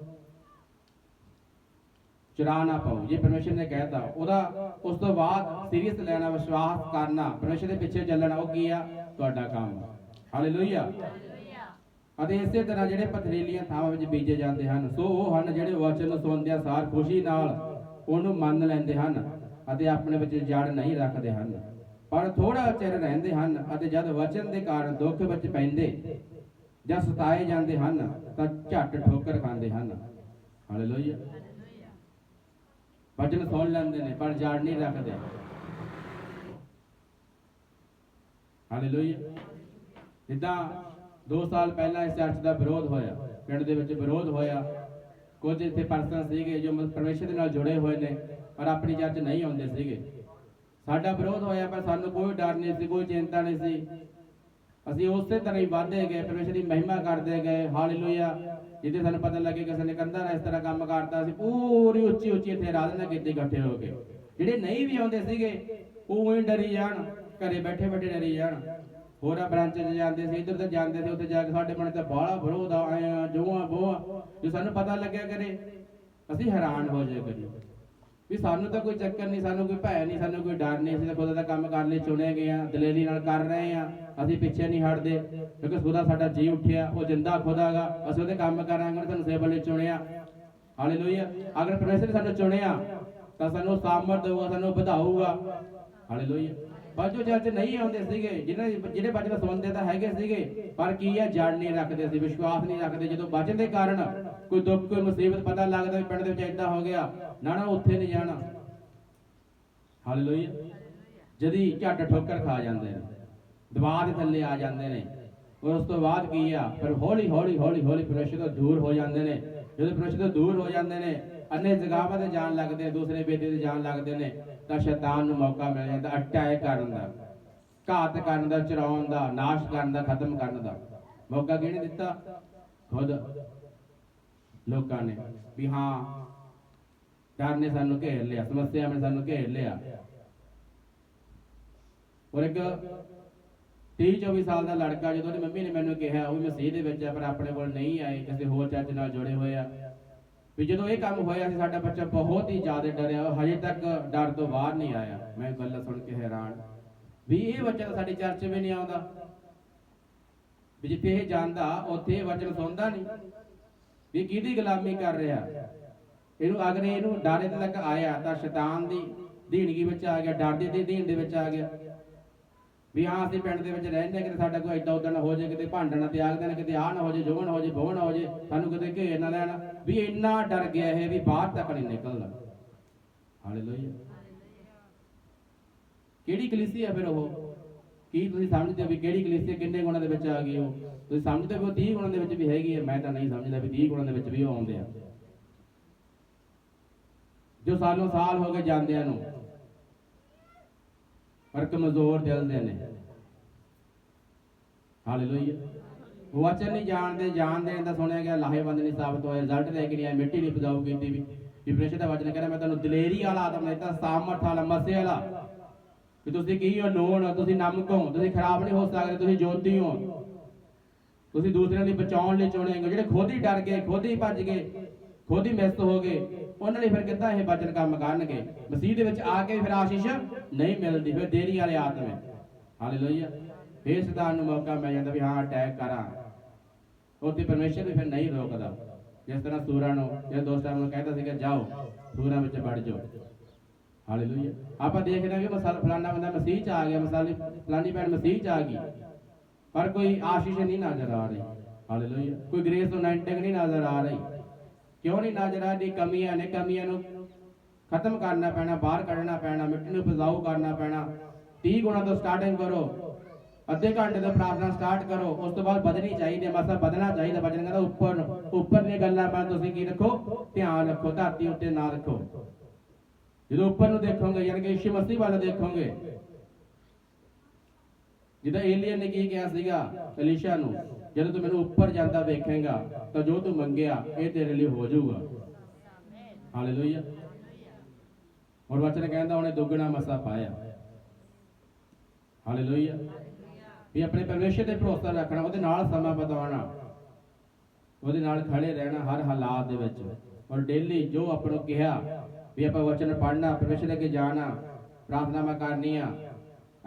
ਚੁਰਾ ਨਾ ਪਾਉ ਜੇ ਪਰਮੇਸ਼ਰ ਨੇ ਕਹਿਤਾ, ਉਹਦਾ ਉਸ ਤੋਂ ਬਾਅਦ ਸੀਰੀਅਸ ਲੈਣਾ, ਵਿਸ਼ਵਾਸ ਕਰਨਾ, ਪਰਮੇਸ਼ਰ ਦੇ ਪਿੱਛੇ ਚੱਲਣਾ, ਉਹ ਕੀ ਆ? ਤੁਹਾਡਾ ਕੰਮ। ਹਾਲੇਲੂਇਆ ਅਤੇ ਇਸੇ ਤਰ੍ਹਾਂ ਜਿਹੜੇ ਪਥਰੀਲੀਆਂ ਥਾਵਾਂ ਵਿੱਚ ਬੀਜੇ ਜਾਂਦੇ ਹਨ, ਸੋ ਉਹ ਹਨ ਜਿਹੜੇ ਵਚਨ ਨੂੰ ਸੁਣਦਿਆਂ ਸਾਰ ਖੁਸ਼ੀ ਨਾਲ ਉਹਨੂੰ ਮੰਨ ਲੈਂਦੇ ਹਨ ਅਤੇ ਆਪਣੇ ਵਿੱਚ ਜੜ ਨਹੀਂ ਰੱਖਦੇ ਹਨ। ਪਰ ਥੋੜਾ ਚਿਰ ਰਹਿੰਦੇ ਹਨ ਅਤੇ ਜਦ ਵਚਨ ਦੇ ਕਾਰਨ ਦੁੱਖ ਵਿੱਚ ਪੈਂਦੇ ਜਾਂ ਸਤਾਏ ਜਾਂਦੇ ਹਨ, ਤਾਂ ਝੱਟ ਠੋਕਰ ਖਾਂਦੇ ਹਨ। ਹਾਲੇਲੂਇਆ ਵਚਨ ਸੁਣ ਲੈਂਦੇ ਨੇ, ਪਰ ਜੜ ਨਹੀਂ ਰੱਖਦੇ। ਹਾਲੇਲੂਇਆ ਜਿੱਦਾਂ 2 ਸਾਲ ਪਹਿਲਾਂ ਇਸ ਚਰਚ ਦਾ ਵਿਰੋਧ ਹੋਇਆ, ਪਿੰਡ ਦੇ ਵਿੱਚ ਵਿਰੋਧ ਹੋਇਆ, ਕੁਝ ਇੱਥੇ ਪਰਸਨ ਸੀਗੇ ਜੋ ਮ- ਪਰਮੇਸ਼ਰ ਦੇ ਨਾਲ ਜੁੜੇ ਹੋਏ ਨੇ, ਪਰ ਆਪਣੀ ਚਰਚ ਨਹੀਂ ਆਉਂਦੇ ਸੀਗੇ। ਸਾਡਾ ਵਿਰੋਧ ਹੋਇਆ, ਪਰ ਸਾਨੂੰ ਕੋਈ ਡਰ ਨਹੀਂ ਸੀ, ਕੋਈ ਚਿੰਤਾ ਨਹੀਂ ਸੀ। ਅਸੀਂ ਉਸੇ ਤਰ੍ਹਾਂ ਹੀ ਵਧਦੇ ਗਏ ਪਰਮੇਸ਼ਰ ਦੀ ਮਹਿਮਾ ਕਰਦੇ ਗਏ, ਹਾਲੇਲੂਇਆ। ਜਿੱਦੇ ਸਾਨੂੰ ਪਤਾ ਲੱਗੇ ਕਿਸੇ ਨੇ ਕੰਧਾਂ ਨਾਲ ਇਸ ਤਰ੍ਹਾਂ ਕੰਮ ਕਰਤਾ ਸੀ ਪੂਰੀ ਉੱਚੀ ਉੱਚੀ ਇੱਥੇ ਆਰਾਧਨਾ ਕੀਤੀ, ਇਕੱਠੇ ਹੋ ਕੇ। ਜਿਹੜੇ ਨਹੀਂ ਵੀ ਆਉਂਦੇ ਸੀਗੇ, ਉਹ ਹੀ ਡਰੀ ਜਾਣ, ਘਰੇ ਬੈਠੇ ਬੈਠੇ ਡਰੀ ਜਾਣ। ਹੋਰਾਂ ਬ੍ਰਾਂਚ 'ਚ ਜਾਂਦੇ ਸੀ, ਇੱਧਰ ਤੇ ਜਾਂਦੇ ਸੀ, ਉੱਥੇ ਜਾ ਕੇ ਸਾਡੇ ਮਨ ਤੇ ਬਾਹਲਾ ਵਿਰੋਧ ਆਇਆ ਜੋਆ ਬੋਆ ਜੋ ਸਾਨੂੰ ਪਤਾ ਲੱਗਿਆ ਕਰੇ, ਅਸੀਂ ਹੈਰਾਨ ਹੋ ਜਾਏ ਕਰੀ ਵੀ ਸਾਨੂੰ ਤਾਂ ਕੋਈ ਚੱਕਰ ਨਹੀਂ, ਸਾਨੂੰ ਕੋਈ ਭੈ ਨਹੀਂ, ਸਾਨੂੰ ਕੋਈ ਡਰ ਨਹੀਂ, ਅਸੀਂ ਤਾਂ ਖੁਦਾ ਦਾ ਕੰਮ ਕਰਨ ਲਈ, ਚੁਣੇ ਗਏ ਆ ਦਲੇਰੀ ਨਾਲ ਕਰ ਰਹੇ ਆ ਅਸੀਂ ਪਿੱਛੇ ਨਹੀਂ ਹਟਦੇ, ਕਿਉਂਕਿ ਖੁਦਾ ਸਾਡਾ ਜੀ ਉੱਠਿਆ, ਉਹ ਜਿੰਦਾ ਖੁਦਾਗਾ ਅਸੀਂ ਉਹਦੇ ਕੰਮ ਕਰਾਂਗੇ, ਉਹਨੇ ਸਾਨੂੰ ਲਈ ਚੁਣਿਆ। ਹਾਲੇਲੂਇਆ ਅਗਰ ਪਰਮੇਸ਼ਰ ਸਾਨੂੰ ਚੁਣਿਆ, ਤਾਂ ਸਾਨੂੰ ਸਾਮਰਥ ਦੇਊਗਾ, ਸਾਨੂੰ ਵਧਾਊਗਾ। ਹਾਲੇਲੂਇਆ ਪਰ ਜੋ ਨਹੀਂ ਆਉਂਦੇ ਸੀਗੇ, ਜਿਹਨਾਂ ਜਿਹੜੇ ਬਚਨ ਸੁਣਦੇ ਤਾਂ ਹੈਗੇ ਸੀਗੇ, ਪਰ ਕੀ ਹੈ, ਜੜ ਨਹੀਂ ਰੱਖਦੇ ਸੀ, ਵਿਸ਼ਵਾਸ ਨਹੀਂ ਰੱਖਦੇ। ਜਦੋਂ ਬਚਨ ਦੇ ਕਾਰਨ ਕੋਈ ਦੁੱਖ, ਕੋਈ ਮੁਸੀਬਤ ਪਤਾ ਲੱਗਦਾ ਵੀ ਪਿੰਡ ਦੇ ਵਿੱਚ ਏਦਾਂ ਹੋ ਗਿਆ ਨਾ ਨਾ, ਉੱਥੇ ਨਹੀਂ ਜਾਣਾ। ਹਾਲੇਲੂਇਆ ਜਦੀ ਝੱਟ ਠੋਕਰ ਖਾ ਜਾਂਦੇ ਨੇ, ਦਬਾਅ ਦੇ ਥੱਲੇ ਆ ਜਾਂਦੇ ਨੇ। ਉਸ ਤੋਂ ਬਾਅਦ ਕੀ ਆ? ਫਿਰ ਹੌਲੀ ਹੌਲੀ ਹੌਲੀ ਹੌਲੀ ਪ੍ਰੇਸ਼ਰ ਤੋਂ ਦੂਰ ਹੋ ਜਾਂਦੇ ਨੇ। ਜਦੋਂ ਪ੍ਰੇਸ਼ਰ ਤੋਂ ਦੂਰ ਹੋ ਜਾਂਦੇ ਨੇ, ਅੰਨੇ ਜਗਾਵਾਂ ਤੇ ਜਾਣ ਲੱਗਦੇ ਨੇ, ਦੂਸਰੇ ਬੇਦੇ ਤੇ ਜਾਣ ਲੱਗਦੇ ਨੇ, ਤਾਂ ਸ਼ੈਤਾਨ ਨੂੰ ਮੌਕਾ ਮਿਲ ਜਾਂਦਾ ਅਟੈਕ ਕਰਨ ਦਾ, ਘਾਤ ਕਰਨ ਦਾ, ਚਰਾਉਣ ਦਾ, ਨਾਸ਼ ਕਰਨ ਦਾ, ਖਤਮ ਕਰਨ ਦਾ। ਮੌਕਾ ਕਿਹਨੇ ਦਿੱਤਾ? ਖੁਦ। ਲੋਕਾਂ ਨੇ ਵੀ ਹਾਂ ਡਰ ਨੇ ਸਾਨੂੰ ਘੇਰ ਲਿਆ, ਸਮੱਸਿਆ ਨੇ ਸਾਨੂੰ ਘੇਰ ਲਿਆ। ਔਰ ਇੱਕ 23 24 ਸਾਲ ਦਾ ਲੜਕਾ ਜਦੋਂ ਉਹਦੀ ਮੰਮੀ ਨੇ ਮੈਨੂੰ ਕਿਹਾ, ਉਹ ਵੀ ਮਸੀਹ ਦੇ ਵਿੱਚ ਹੈ ਪਰ ਆਪਣੇ ਕੋਲ ਨਹੀਂ ਆਏ, ਕਿਸੇ ਹੋਰ ਚਰਚ ਨਾਲ ਜੁੜੇ ਹੋਏ ਆ। ਵੀ ਜਦੋਂ ਇਹ ਕੰਮ ਹੋਇਆ ਸੀ, ਸਾਡਾ ਬੱਚਾ ਬਹੁਤ ਹੀ ਜ਼ਿਆਦਾ ਡਰਿਆ ਹਜੇ ਤੱਕ ਡਰ ਤੋਂ ਬਾਹਰ ਨਹੀਂ ਆਇਆ। ਮੈਂ ਗੱਲ ਸੁਣ ਕੇ ਹੈਰਾਨ। ਵੀ ਇਹ ਬੱਚਾ ਤਾਂ ਸਾਡੀ ਚਰਚ ਵੀ ਨਹੀਂ ਆਉਂਦਾ। ਵੀ ਜਿੱਥੇ ਇਹ ਜਾਂਦਾ, ਉੱਥੇ ਇਹ ਵਚਨ ਸੁਣਦਾ ਨਹੀਂ। ਵੀ ਕਿਹਦੀ ਗੁਲਾਮੀ ਕਰ ਰਿਹਾ? ਇਹਨੂੰ ਅਗਰ ਇਹਨੂੰ ਡਰ ਦੇ ਤੱਕ ਆਇਆ ਤਾਂ ਸ਼ੈਤਾਨ ਦੀ ਧੀਣਗੀ ਵਿੱਚ ਆ ਗਿਆ, ਡਰ ਦੀ ਧੀਣ ਦੇ ਵਿੱਚ ਆ ਗਿਆ। ਵੀ ਹਾਂ, ਅਸੀਂ ਪਿੰਡ ਦੇ ਵਿੱਚ ਰਹਿੰਦੇ ਕਿਤੇ ਸਾਡਾ ਕੋਈ ਐਡਾ ਉਦਾਂ ਨਾ ਹੋ ਜਾਏ, ਕਿਤੇ ਭਾਂਡਣ ਨਾ ਤਿਆਗ ਦੇਣ, ਕਿਤੇ ਆਹ ਨਾ ਹੋ ਜਾਏ, ਜੋ ਹੋ ਜਾਏ ਬੋਹ ਹੋ ਜਾਏ, ਸਾਨੂੰ ਕਿਤੇ ਘੇਰ ਨਾ ਲੈਣ। ਵੀ ਇੰਨਾ ਡਰ ਗਿਆ ਇਹ ਵੀ ਬਾਹਰ ਤੱਕ ਨਹੀਂ ਨਿਕਲਦਾ ਹਾਲੇਲੂਇਆ ਕਿਹੜੀ ਕਲੀਸਿਆ ਫਿਰ ਉਹ? ਕੀ ਤੁਸੀਂ ਸਮਝਦੇ ਹੋ ਵੀ ਕਿਹੜੀ ਕਲੀਸਿਆ ਕਿੰਨੇ ਗੁਣਾਂ ਦੇ ਵਿੱਚ ਆ ਗਈ ਉਹ? ਤੁਸੀਂ ਸਮਝਦੇ ਹੋ ਵੀ ਉਹ 30 ਗੁਣਾਂ ਦੇ ਵਿੱਚ ਵੀ ਹੈਗੀ ਹੈ? ਮੈਂ ਤਾਂ ਨਹੀਂ ਸਮਝਦਾ ਵੀ 30 ਗੁਣਾਂ ਦੇ ਵਿੱਚ ਵੀ ਉਹ ਆਉਂਦੇ ਆ। ਜੋ ਸਾਨੂੰ ਸਾਲ ਹੋ ਗਏ ਜਾਂਦਿਆਂ ਨੂੰ, ਪਰ ਕਮਜ਼ੋਰ ਦਿਲ ਦੇ ਨੇ ਹਾਲੇਲੂਇਆ ਵਚਨ ਨਹੀਂ ਜਾਣਦੇ ਜਾਣਦੇ ਤਾਂ ਸੁਣਿਆ ਗਿਆ, ਲਾਹੇਵੰਦ ਨਹੀਂ ਸਾਬਤ ਹੋਇਆ ਰਿਜ਼ਲਟ ਲੈ ਕੇ ਨਹੀਂ ਆਇਆ ਮਿੱਟੀ ਨਹੀਂ ਪਜਾਉ ਕੀਤੀ ਵੀ। ਵਿਪਰੇਸ਼ਨ ਦਾ ਵਚਨ ਕਹਿੰਦਾ, ਮੈਂ ਤੁਹਾਨੂੰ ਦਲੇਰੀ ਵਾਲਾ ਆਦਮ ਦਿੱਤਾ, ਸਾਮਰਥ ਵਾਲਾ, ਮਸੇ ਵਾਲਾ। ਕਿ ਤੁਸੀਂ ਕੀ ਹੋ ਨੋਣ ਹੋ, ਤੁਸੀਂ ਨਮਕ ਹੋ, ਤੁਸੀਂ ਖਰਾਬ ਨਹੀਂ ਹੋ ਸਕਦੇ, ਤੁਸੀਂ ਜੋਤੀ ਹੋ। ਤੁਸੀਂ ਦੂਸਰਿਆਂ ਲਈ ਬਚਾਉਣ ਲਈ ਚੁਣੇ ਗਏ ਜਿਹੜੇ ਖੁਦ ਹੀ ਡਰ ਗਏ, ਖੁਦ ਹੀ ਭੱਜ ਗਏ, ਖੁਦ ਹੀ ਮਿਸਤ ਹੋ ਗਏ। ਉਹਨਾਂ ਲਈ ਫਿਰ ਕਿੱਦਾਂ ਇਹ ਵਚਨ ਕੰਮ ਕਰਨਗੇ? ਮਸੀਹ ਦੇ ਵਿੱਚ ਆ ਕੇ ਫਿਰ ਆਸ਼ੀਸ਼ ਨਹੀਂ ਮਿਲਦੀ, ਫਿਰ ਦੇਰੀ ਵਾਲੇ ਆਤਮ। ਹੈ ਹਾਲੇਲੂਇਆ ਫਿਰ ਸਤਾਨ ਨੂੰ ਮੌਕਾ ਮਿਲ ਜਾਂਦਾ ਵੀ ਹਾਂ ਅਟੈਕ ਕਰਾਂ। ਉੱਥੇ ਪਰਮੇਸ਼ਰ ਵੀ ਫਿਰ ਨਹੀਂ ਰੋਕਦਾ। ਜਿਸ ਤਰ੍ਹਾਂ ਸੂਰਾਂ ਨੂੰ ਜੇ ਦੋਸਤਾਂ ਨੂੰ ਕਹਿੰਦਾ ਸੀਗਾ, ਜਾਓ, ਸੂਰਾਂ ਵਿੱਚ ਵੜ ਜਾਓ। ਹਾਲੇਲੂਇਆ ਆਪਾਂ ਦੇਖਦੇ ਹਾਂ ਕਿ ਮਸਾਲ ਫਲਾਣਾ ਬੰਦਾ ਮਸੀਹ ਚ ਆ ਗਿਆ ਮਸਾਲੀ ਫਲਾਣੀ ਭੈਣ ਮਸੀਹ ਚ ਆ ਗਈ। ਪਰ ਕੋਈ ਆਸ਼ੀਸ਼ ਨਹੀਂ ਨਜ਼ਰ ਆ ਰਹੀ। ਹਾਲੇਲੂਇਆ ਕੋਈ ਗ੍ਰੇਸ ਅਨਾਇੰਟਿੰਗ ਨਹੀਂ ਨਜ਼ਰ ਆ ਰਹੀ। ਕਿਉਂ ਨਹੀਂ ਨਜ਼ਰ ਆ ਕਮੀਆਂ ਨੇ, ਕਮੀਆਂ ਨੂੰ ਖਤਮ ਕਰਨਾ ਪੈਣਾ, ਬਾਹਰ ਕੱਢਣਾ ਪੈਣਾ, ਮਿੱਟੀ ਨੂੰ ਉਪਜਾਊ ਕਰਨਾ ਪੈਣਾ। 30 ਗੁਣਾ ਤੋਂ ਸਟਾਰਟਿੰਗ ਕਰੋ। ਅੱਧੇ ਘੰਟੇ ਤੋਂ ਪ੍ਰਾਰਥਨਾ ਸਟਾਰਟ ਕਰੋ। ਉਸ ਤੋਂ ਬਾਅਦ ਵਧਣੀ ਚਾਹੀਦੀ ਹੈ ਮਸਾ ਵਧਣਾ ਚਾਹੀਦਾ ਵਚਨ ਕਹਿੰਦਾ ਉੱਪਰ ਨੂੰ, ਉੱਪਰ ਦੀਆਂ ਗੱਲਾਂ ਪਰ ਤੁਸੀਂ ਕੀ ਰੱਖੋ? ਧਿਆਨ ਰੱਖੋ, ਧਰਤੀ ਉੱਤੇ ਨਾ ਰੱਖੋ। ਜਦੋਂ ਉੱਪਰ ਨੂੰ ਦੇਖੋਗੇ, ਯਾਨੀ ਕਿ ਯਿਸੂ ਮਸੀਹ ਵੱਲ ਦੇਖੋਗੇ ਜਿੱਦਾਂ ਏਲੀਅਨ ਨੇ ਕੀ ਕਿਹਾ ਸੀਗਾ ਅਲੀਸ਼ਾ ਨੂੰ, ਜਦੋਂ ਤੂੰ ਮੈਨੂੰ ਉੱਪਰ ਜਾਂਦਾ ਵੇਖੇਗਾ, ਤਾਂ ਜੋ ਤੂੰ ਮੰਗਿਆ, ਇਹ ਤੇਰੇ ਲਈ ਹੋ ਜਾਊਗਾ। ਹਾਲੇਲੂਇਆ ਔਰ ਵਚਨ ਕਹਿੰਦਾ ਉਹਨੇ ਦੁੱਗਣਾ ਮਸਾ ਪਾਇਆ। ਹਾਲੇਲੂਇਆ ਵੀ ਆਪਣੇ ਪਰਮੇਸ਼ਰ ਤੇ ਭਰੋਸਾ ਰੱਖਣਾ, ਉਹਦੇ ਨਾਲ ਸਮਾਂ ਬਤਾਉਣਾ, ਉਹਦੇ ਨਾਲ ਖੜੇ ਰਹਿਣਾ ਹਰ ਹਾਲਾਤ ਦੇ ਵਿੱਚ। ਔਰ ਡੇਲੀ ਜੋ ਆਪਾਂ ਨੂੰ ਕਿਹਾ, ਵੀ ਆਪਾਂ ਵਚਨ ਪੜ੍ਹਨਾ, ਪਰਮੇਸ਼ਰ ਅੱਗੇ ਜਾਣਾ, ਪ੍ਰਾਰਥਨਾਵਾਂ ਕਰਨੀਆਂ,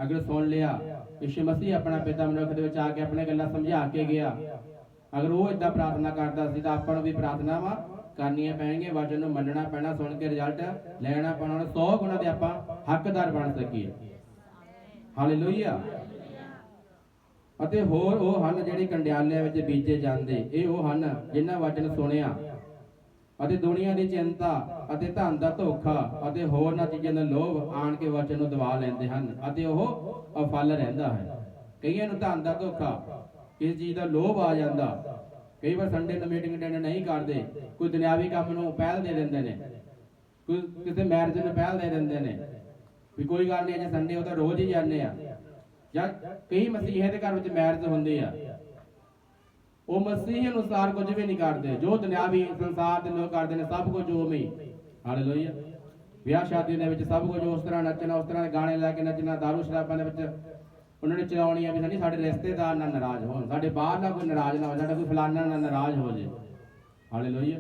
ਅਗਰ ਸੁਣ ਲਿਆ ਯਿਸੂ ਮਸੀਹ ਆਪਣਾ ਪਿਤਾ ਮਨੁੱਖ ਦੇ ਵਿੱਚ ਆ ਕੇ ਆਪਣੇ ਗੱਲਾਂ ਸਮਝਾ ਕੇ ਗਿਆ। ਅਗਰ ਉਹ ਇਦਾਂ ਪ੍ਰਾਰਥਨਾ ਕਰਦਾ ਸੀ ਤਾਂ ਆਪਾਂ ਨੂੰ ਵੀ ਪ੍ਰਾਰਥਨਾਵਾਂ ਕਰਨੀਆਂ ਪੈਣਗੀਆਂ, ਵਚਨ ਨੂੰ ਮੰਨਣਾ ਪੈਣਾ, ਸੁਣ ਕੇ ਰਿਜ਼ਲਟ ਲੈਣਾ ਪੈਣਾ 100 ਗੁਣਾ ਦੇ ਆਪਾਂ ਹੱਕਦਾਰ ਬਣ ਸਕੀਏ। ਹਾਲੇਲੂਇਆ ਅਤੇ ਹੋਰ ਉਹ ਹਨ ਜਿਹੜੇ ਕੰਡਿਆਲਿਆਂ ਵਿੱਚ ਬੀਜੇ ਜਾਂਦੇ, ਇਹ ਉਹ ਹਨ ਜਿਨ੍ਹਾਂ ਵਚਨ ਸੁਣਿਆ। ਅਤੇ ਦੁਨੀਆ ਦੀ ਚਿੰਤਾ ਅਤੇ ਧਨ ਦਾ ਧੋਖਾ ਅਤੇ ਹੋਰਨਾਂ ਚੀਜ਼ਾਂ ਦਾ ਲੋਭ ਆਣ ਕੇ ਵਚਨ ਨੂੰ ਦਬਾ ਲੈਂਦੇ ਹਨ ਅਤੇ ਉਹ ਅਫਲ ਰਹਿੰਦਾ ਹੈ। ਕਈਆਂ ਨੂੰ ਧਨ ਦਾ ਧੋਖਾ, ਕਿਸੇ ਚੀਜ਼ ਦਾ ਲੋਭ ਆ ਜਾਂਦਾ। ਕਈ ਵਾਰ ਸੰਡੇ ਨੂੰ ਮੀਟਿੰਗ ਅਟੈਂਡ ਨਹੀਂ ਕਰਦੇ, ਕੋਈ ਦੁਨਿਆਵੀ ਕੰਮ ਨੂੰ ਪਹਿਲ ਦੇ ਦਿੰਦੇ ਨੇ, ਕੋਈ ਕਿਸੇ ਮੈਰਿਜ ਨੂੰ ਪਹਿਲ ਦੇ ਦਿੰਦੇ ਨੇ, ਵੀ ਕੋਈ ਗੱਲ ਨਹੀਂ, ਅਜੇ ਸੰਡੇ ਉਹ ਤਾਂ ਰੋਜ਼ ਹੀ ਜਾਂਦੇ ਆ। ਜਾਂ ਕਈ ਮਸੀਹੇ ਦੇ ਘਰ ਵਿੱਚ ਮੈਰਿਜ ਹੁੰਦੀ ਆ। ਉਹ ਮਸੀਹ ਅਨੁਸਾਰ ਕੁਝ ਵੀ ਨਹੀਂ ਕਰਦੇ। ਜੋ ਦੁਨਿਆਵੀ ਸੰਸਾਰ ਦੇ ਲੋਕ ਕਰਦੇ ਨੇ, ਸਭ ਕੁਝ ਉਵੇਂ ਹੀ। ਹਾਲੇਲੂਇਆ ਵਿਆਹ ਸ਼ਾਦੀ ਦੇ ਵਿੱਚ ਸਭ ਕੁਝ ਉਸ ਤਰ੍ਹਾਂ ਨੱਚਣਾ, ਉਸ ਤਰ੍ਹਾਂ ਗਾਣੇ ਲਾ ਕੇ ਨੱਚਣਾ, ਦਾਰੂ ਸ਼ਰਾਬਾਂ ਦੇ ਵਿੱਚ ਉਹਨਾਂ ਨੇ ਚਲਾਉਣੀਆਂ ਵੀ ਸਾਡੇ ਰਿਸ਼ਤੇਦਾਰ ਨਾਲ ਨਾਰਾਜ਼ ਹੋਣ, ਸਾਡੇ ਬਾਹਰ ਨਾਲ ਕੋਈ ਨਾਰਾਜ਼ ਨਾ ਹੋ ਸਾਡਾ ਕੋਈ ਫਲਾਨਾ ਨਾਲ ਨਾਰਾਜ਼ ਹੋ ਜੇ। ਹਾਲੇਲੂਇਆ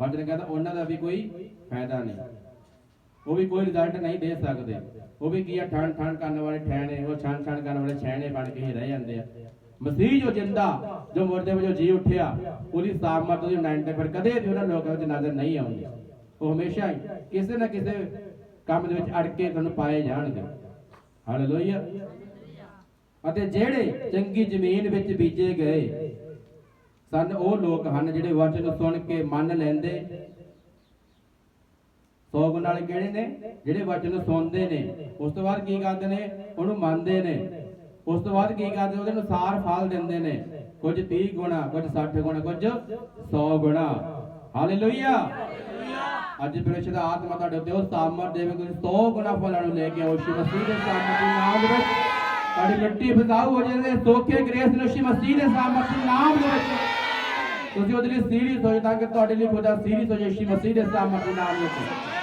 ਵਚਨ ਕਹਿੰਦਾ, ਉਹਨਾਂ ਦਾ ਵੀ ਕੋਈ ਫਾਇਦਾ ਨਹੀਂ। ਉਹ ਵੀ ਕੋਈ ਰਿਜ਼ਲਟ ਨਹੀਂ ਦੇ ਸਕਦੇ। ਉਹ ਵੀ ਕੀ ਆ ਠਣ ਠਣ ਕਰਨ ਵਾਲੇ ਠਹਿਣੇ, ਉਹ ਛਣ ਛਣ ਕਰਨ ਵਾਲੇ ਛਹਿਣੇ ਬਣ ਕੇ ਰਹਿ ਜਾਂਦੇ ਆ। ਮਸੀਹ ਜੋ ਜਿੰਦਾ, ਜੋ ਮੁਰਦੇ ਵਜੋਂ ਜੀ ਉੱਠਿਆ, ਉਹਦੀ ਸਾਮਰਥ ਉਹਦੀ ਨਾਇੰਟ ਫਿਰ ਕਦੇ ਵੀ ਉਹਨਾਂ ਲੋਕਾਂ ਵਿੱਚ ਨਜ਼ਰ ਨਹੀਂ ਆਉਂਦੀ। ਉਹ ਹਮੇਸ਼ਾ ਹੀ ਕਿਸੇ ਨਾ ਕਿਸੇ ਕੰਮ ਦੇ ਵਿੱਚ ਅੜ ਕੇ ਤੁਹਾਨੂੰ ਪਾਏ ਜਾਣਗੇ। ਹਾਲੇਲੂਇਆ ਅਤੇ ਜਿਹੜੇ ਚੰਗੀ ਜ਼ਮੀਨ ਵਿੱਚ ਬੀਜੇ ਗਏ, ਸਨ ਉਹ ਲੋਕ ਹਨ ਜਿਹੜੇ ਵਚਨ ਨੂੰ ਸੁਣ ਕੇ ਮੰਨ ਲੈਂਦੇ। ਸੌ ਗੁਣ ਵਾਲੇ ਕਿਹੜੇ ਨੇ? ਜਿਹੜੇ ਵਚਨ ਨੂੰ ਸੁਣਦੇ ਨੇ। ਉਸ ਤੋਂ ਬਾਅਦ ਕੀ ਕਰਦੇ ਨੇ? ਉਹਨੂੰ ਮੰਨਦੇ ਨੇ। ਉਸ ਤੋਂ ਬਾਅਦ ਕੀ ਕਰਦੇ? ਉਹਦੇ ਅਨੁਸਾਰ ਫਲ ਦਿੰਦੇ ਨੇ। ਕੁਝ 30 ਗੁਣਾ, ਕੁਝ 60 ਗੁਣਾ, ਕੁਝ 100 ਗੁਣਾ। ਹਾਲੇਲੂਇਆ ਅੱਜ ਪ੍ਰੇਸ਼ਰ ਆਤਮਾ ਤੁਹਾਡੇ ਉੱਤੇ ਉਹ ਸਾਮਰ ਦੇਵੇ ਤੁਸੀਂ 100 ਗੁਣਾ ਫਲਾਂ ਨੂੰ ਲੈ ਕੇ ਆਓ। ਸ਼੍ਰੀ ਮਸੀਹ ਦੇ ਸਾਮਰ ਦੇ ਨਾਮ ਦੇ ਵਿੱਚ ਤੁਹਾਡੀ ਮਿੱਟੀ ਫਸਾਉ ਹੋ ਜਾਵੇ ਸੋਖੇ ਗ੍ਰੇਸ ਨੂੰ ਸ਼੍ਰੀ ਮਸੀਹ ਦੇ ਸਾਮਰ ਦੇ ਨਾਮ ਦੇ ਵਿੱਚ। ਤੁਸੀਂ ਉਹਦੇ ਲਈ ਸੀਰੀਅਸ ਹੋ ਤਾਂ ਕਿ ਤੁਹਾਡੇ ਲਈ ਖੁਦਾ ਸੀਰੀਅਸ ਹੋ ਜਾਏ ਸ਼੍ਰੀ ਮਸੀਹ ਦੇ ਸਾਮਰ ਦੇ ਨਾਮ ਵਿੱਚ।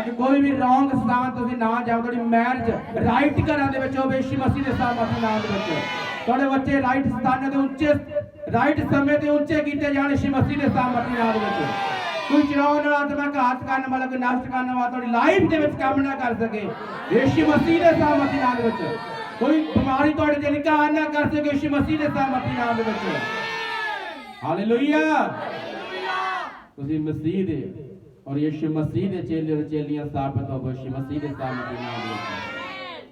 ਕਿ ਕੋਈ ਵੀ ਰੋਂਗ ਸਥਾਨ ਤੁਸੀਂ ਨਾ ਜਾਓ ਤੁਹਾਡੀ ਮੈਰਿਜ ਰਾਈਟ ਘਰਾਂ ਦੇ ਵਿੱਚ ਹੋਵੇ ਸ਼੍ਰੀ ਮਸੀਹ ਦੇ ਸਾਮਰ ਦੇ ਨਾਮ ਦੇ ਵਿੱਚ। ਤੁਹਾਡੇ ਬੱਚੇ ਰਾਈਟ ਸਥਾਨਾਂ ਦੇ ਉੱਚੇ ਰਾਈਟ ਸਮੇਂ ਤੇ ਉੱਚੇ ਕੀਤੇ ਜਾਣ ਸ਼੍ਰੀ ਮਸੀਹ ਦੇ ਸਾਮਰ ਦੇ ਨਾਮ ਦੇ ਵਿੱਚ। ਕੋਈ ਚਲਾਉਣ ਵਾਲਾ ਆਤਮਾ ਘਾਤ ਕਰਨ ਵਾਲਾ ਕੋਈ ਨਸ਼ਟ ਕਰਨ ਵਾਲਾ ਤੁਹਾਡੀ ਲਾਈਫ ਦੇ ਵਿੱਚ ਕੰਮ ਨਾ ਕਰ ਸਕੇ। ਯਿਸੂ ਮਸੀਹ ਦੇ ਸਾਮਰ ਦੇ ਨਾਮ ਦੇ ਵਿੱਚ। ਕੋਈ ਬਿਮਾਰੀ ਤੁਹਾਡੇ ਤੇ ਨਿਕਾਹ ਨਾ ਕਰ ਸਕੇ ਯਿਸੂ ਮਸੀਹ ਦੇ ਸਾਮਰ ਦੇ ਨਾਮ ਦੇ ਵਿੱਚ। ਹਾਲੇਲੂਇਆ ਤੁਸੀਂ ਮਸੀਹ ਦੇ ਔਰ ਯਿਸੂ ਮਸੀਹ ਦੇ ਚੇਲੇ ਔਰ ਚੇਲੀਆਂ ਸਾਬਤ ਹੋ ਯਿਸੂ ਮਸੀਹ ਦੇ ਸਾਮਤ ਦੇ ਨਾਮ ਦੇ ਵਿੱਚ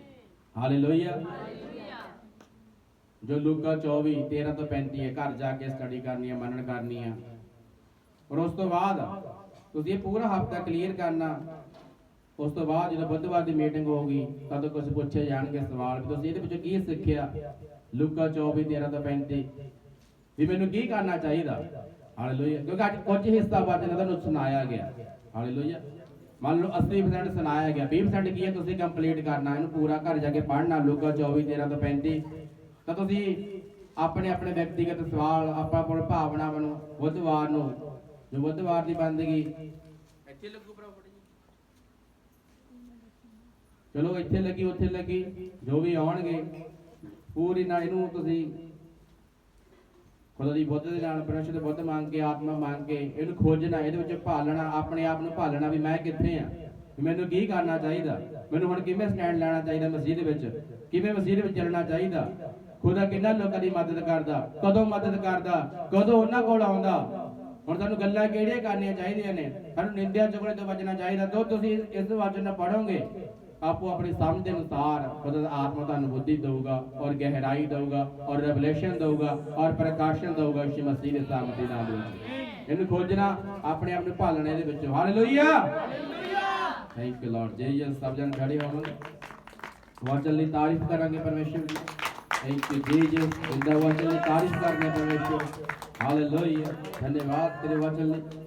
ਹਾਲੇਲੂਇਆ ਜੋ ਲੂਕਾ 24 13 ਤੋਂ 35 ਹੈ ਘਰ ਜਾ ਕੇ ਸਟੱਡੀ ਕਰਨੀ ਹੈ ਮੰਨਣ ਕਰਨੀ ਹੈ। ਔਰ ਉਸ ਤੋਂ ਬਾਅਦ ਤੁਸੀਂ ਇਹ ਪੂਰਾ ਹਫਤਾ ਕਲੀਅਰ ਕਰਨਾ। ਉਸ ਤੋਂ ਬਾਅਦ ਜਦੋਂ ਬੁੱਧਵਾਰ ਦੀ ਮੀਟਿੰਗ ਹੋਊਗੀ ਤਦੋਂ ਕੁਝ ਪੁੱਛੇ ਜਾਣਗੇ ਸਵਾਲ ਵੀ ਤੁਸੀਂ ਇਹਦੇ ਵਿੱਚੋਂ ਕੀ ਸਿੱਖਿਆ? ਲੂਕਾ 24 13 ਤੋਂ 35 ਵੀ ਮੈਨੂੰ ਕੀ ਕਰਨਾ ਚਾਹੀਦਾ? ਹਾਲੇਲੂਇਆ ਕਿਉਂਕਿ ਅੱਜ ਕੁਝ ਹਿੱਸਾ ਵਚਨ ਤੁਹਾਨੂੰ ਸੁਣਾਇਆ ਗਿਆ। ਹਾਲੇਲੂਇਆ ਮੰਨ ਲਓ 80% ਸੁਣਾਇਆ ਗਿਆ। 20% ਕੀ ਹੈ? ਤੁਸੀਂ ਕੰਪਲੀਟ ਕਰਨਾ ਇਹਨੂੰ ਪੂਰਾ ਘਰ ਜਾ ਕੇ ਪੜ੍ਹਨਾ ਲੂਕਾ 24 13 ਤੋਂ 35 ਤਾਂ ਤੁਸੀਂ ਆਪਣੇ ਆਪਣੇ ਵਿਅਕਤੀਗਤ ਸਵਾਲ ਆਪਾਂ ਆਪਣੇ ਭਾਵਨਾਵਾਂ ਨੂੰ ਬੁੱਧਵਾਰ ਨੂੰ ਜੋ ਬੁੱਧਵਾਰ ਦੀ ਬੰਦਗੀ। ਇੱਥੇ ਲੱਗੂ ਜੀ। ਚਲੋ ਇੱਥੇ ਲੱਗੀ ਉੱਥੇ ਲੱਗੀ। ਜੋ ਵੀ ਆਉਣਗੇ ਪੂਰੀ ਨਾਲ ਇਹਨੂੰ ਤੁਸੀਂ ਖੁਦਾ ਦੀ ਬੁੱਧ ਦੇ ਨਾਲ ਪਰਮੇਸ਼ਰ ਦੇ ਬੁੱਧ ਮੰਗ ਕੇ, ਆਤਮਾ ਮੰਗ ਕੇ ਇਹਨੂੰ ਖੋਜਣਾ, ਇਹਦੇ ਵਿੱਚ ਭਾਲਣਾ, ਆਪਣੇ ਆਪ ਨੂੰ ਭਾਲਣਾ ਵੀ ਮੈਂ ਕਿੱਥੇ ਆ? ਮੈਨੂੰ ਕੀ ਕਰਨਾ ਚਾਹੀਦਾ? ਮੈਨੂੰ ਹੁਣ ਕਿਵੇਂ ਸਟੈਂਡ ਲੈਣਾ ਚਾਹੀਦਾ ਮਸਜਿਦ ਵਿੱਚ? ਕਿਵੇਂ ਮਸਜਿਦ ਵਿੱਚ ਚੱਲਣਾ ਚਾਹੀਦਾ? ਖੁਦਾ ਕਿੰਨਾ ਲੋਕਾਂ ਦੀ ਮਦਦ ਕਰਦਾ? ਕਦੋਂ ਮਦਦ ਕਰਦਾ? ਕਦੋਂ ਉਹਨਾਂ ਕੋਲ ਆਉਂਦਾ? ਹੁਣ ਸਾਨੂੰ ਗੱਲਾਂ ਕਿਹੜੀਆਂ ਕਰਨੀਆਂ ਚਾਹੀਦੀਆਂ ਨੇ? ਸਾਨੂੰ ਨਿੰਦਿਆ ਚੁਗਲੇ ਤੋਂ ਬਚਣਾ ਚਾਹੀਦਾ। ਜੋ ਤੁਸੀਂ ਇਸ ਵਚਨ ਨੂੰ ਪੜੋਗੇ ਆਪੋ ਆਪਣੀ ਸਮਝ ਦੇ ਅਨੁਸਾਰ ਖੁਦਾ ਦਾ ਆਤਮਾ ਤੁਹਾਨੂੰ ਬੁੱਧੀ ਦੇਊਗਾ ਔਰ ਗਹਿਰਾਈ ਦੇਊਗਾ ਔਰ ਰੈਵਲੇਸ਼ਨ ਦੇਊਗਾ ਔਰ ਪ੍ਰਕਾਸ਼ਨ ਦੇਊਗਾ ਸ਼੍ਰੀ ਮਸੀਹ ਦੇ ਸਾਹਮਣੇ ਦੇ ਨਾਮ ਦੇ ਵਿੱਚ ਇਹਨੂੰ ਖੋਜਣਾ ਆਪਣੇ ਆਪ ਨੂੰ ਭਾਲਣਾ ਇਹਦੇ ਵਿੱਚ। ਹਾਲੇਲੂਇਆ ਥੈਂਕ ਯੂ ਲਾਰਡ ਜੇ ਇਹ ਸਭ ਜਣ ਖੜੇ ਹੋਵਾਂਗੇ ਵਚਨ ਲਈ ਤਾਰੀਫ ਕਰਾਂਗੇ ਪਰਮੇਸ਼ਰ ਦੀ ਥੈਂਕ ਯੂ ਜੀਸਸ ਇੰਦਾ ਵਚਨ ਲਈ ਤਾਰੀਫ ਕਰਨੇ ਪਰਮੇਸ਼ਰ। ਹਾਲੇਲੂਇਆ ਧੰਨਵਾਦ ਤੇਰੇ ਵਚਨ ਲਈ।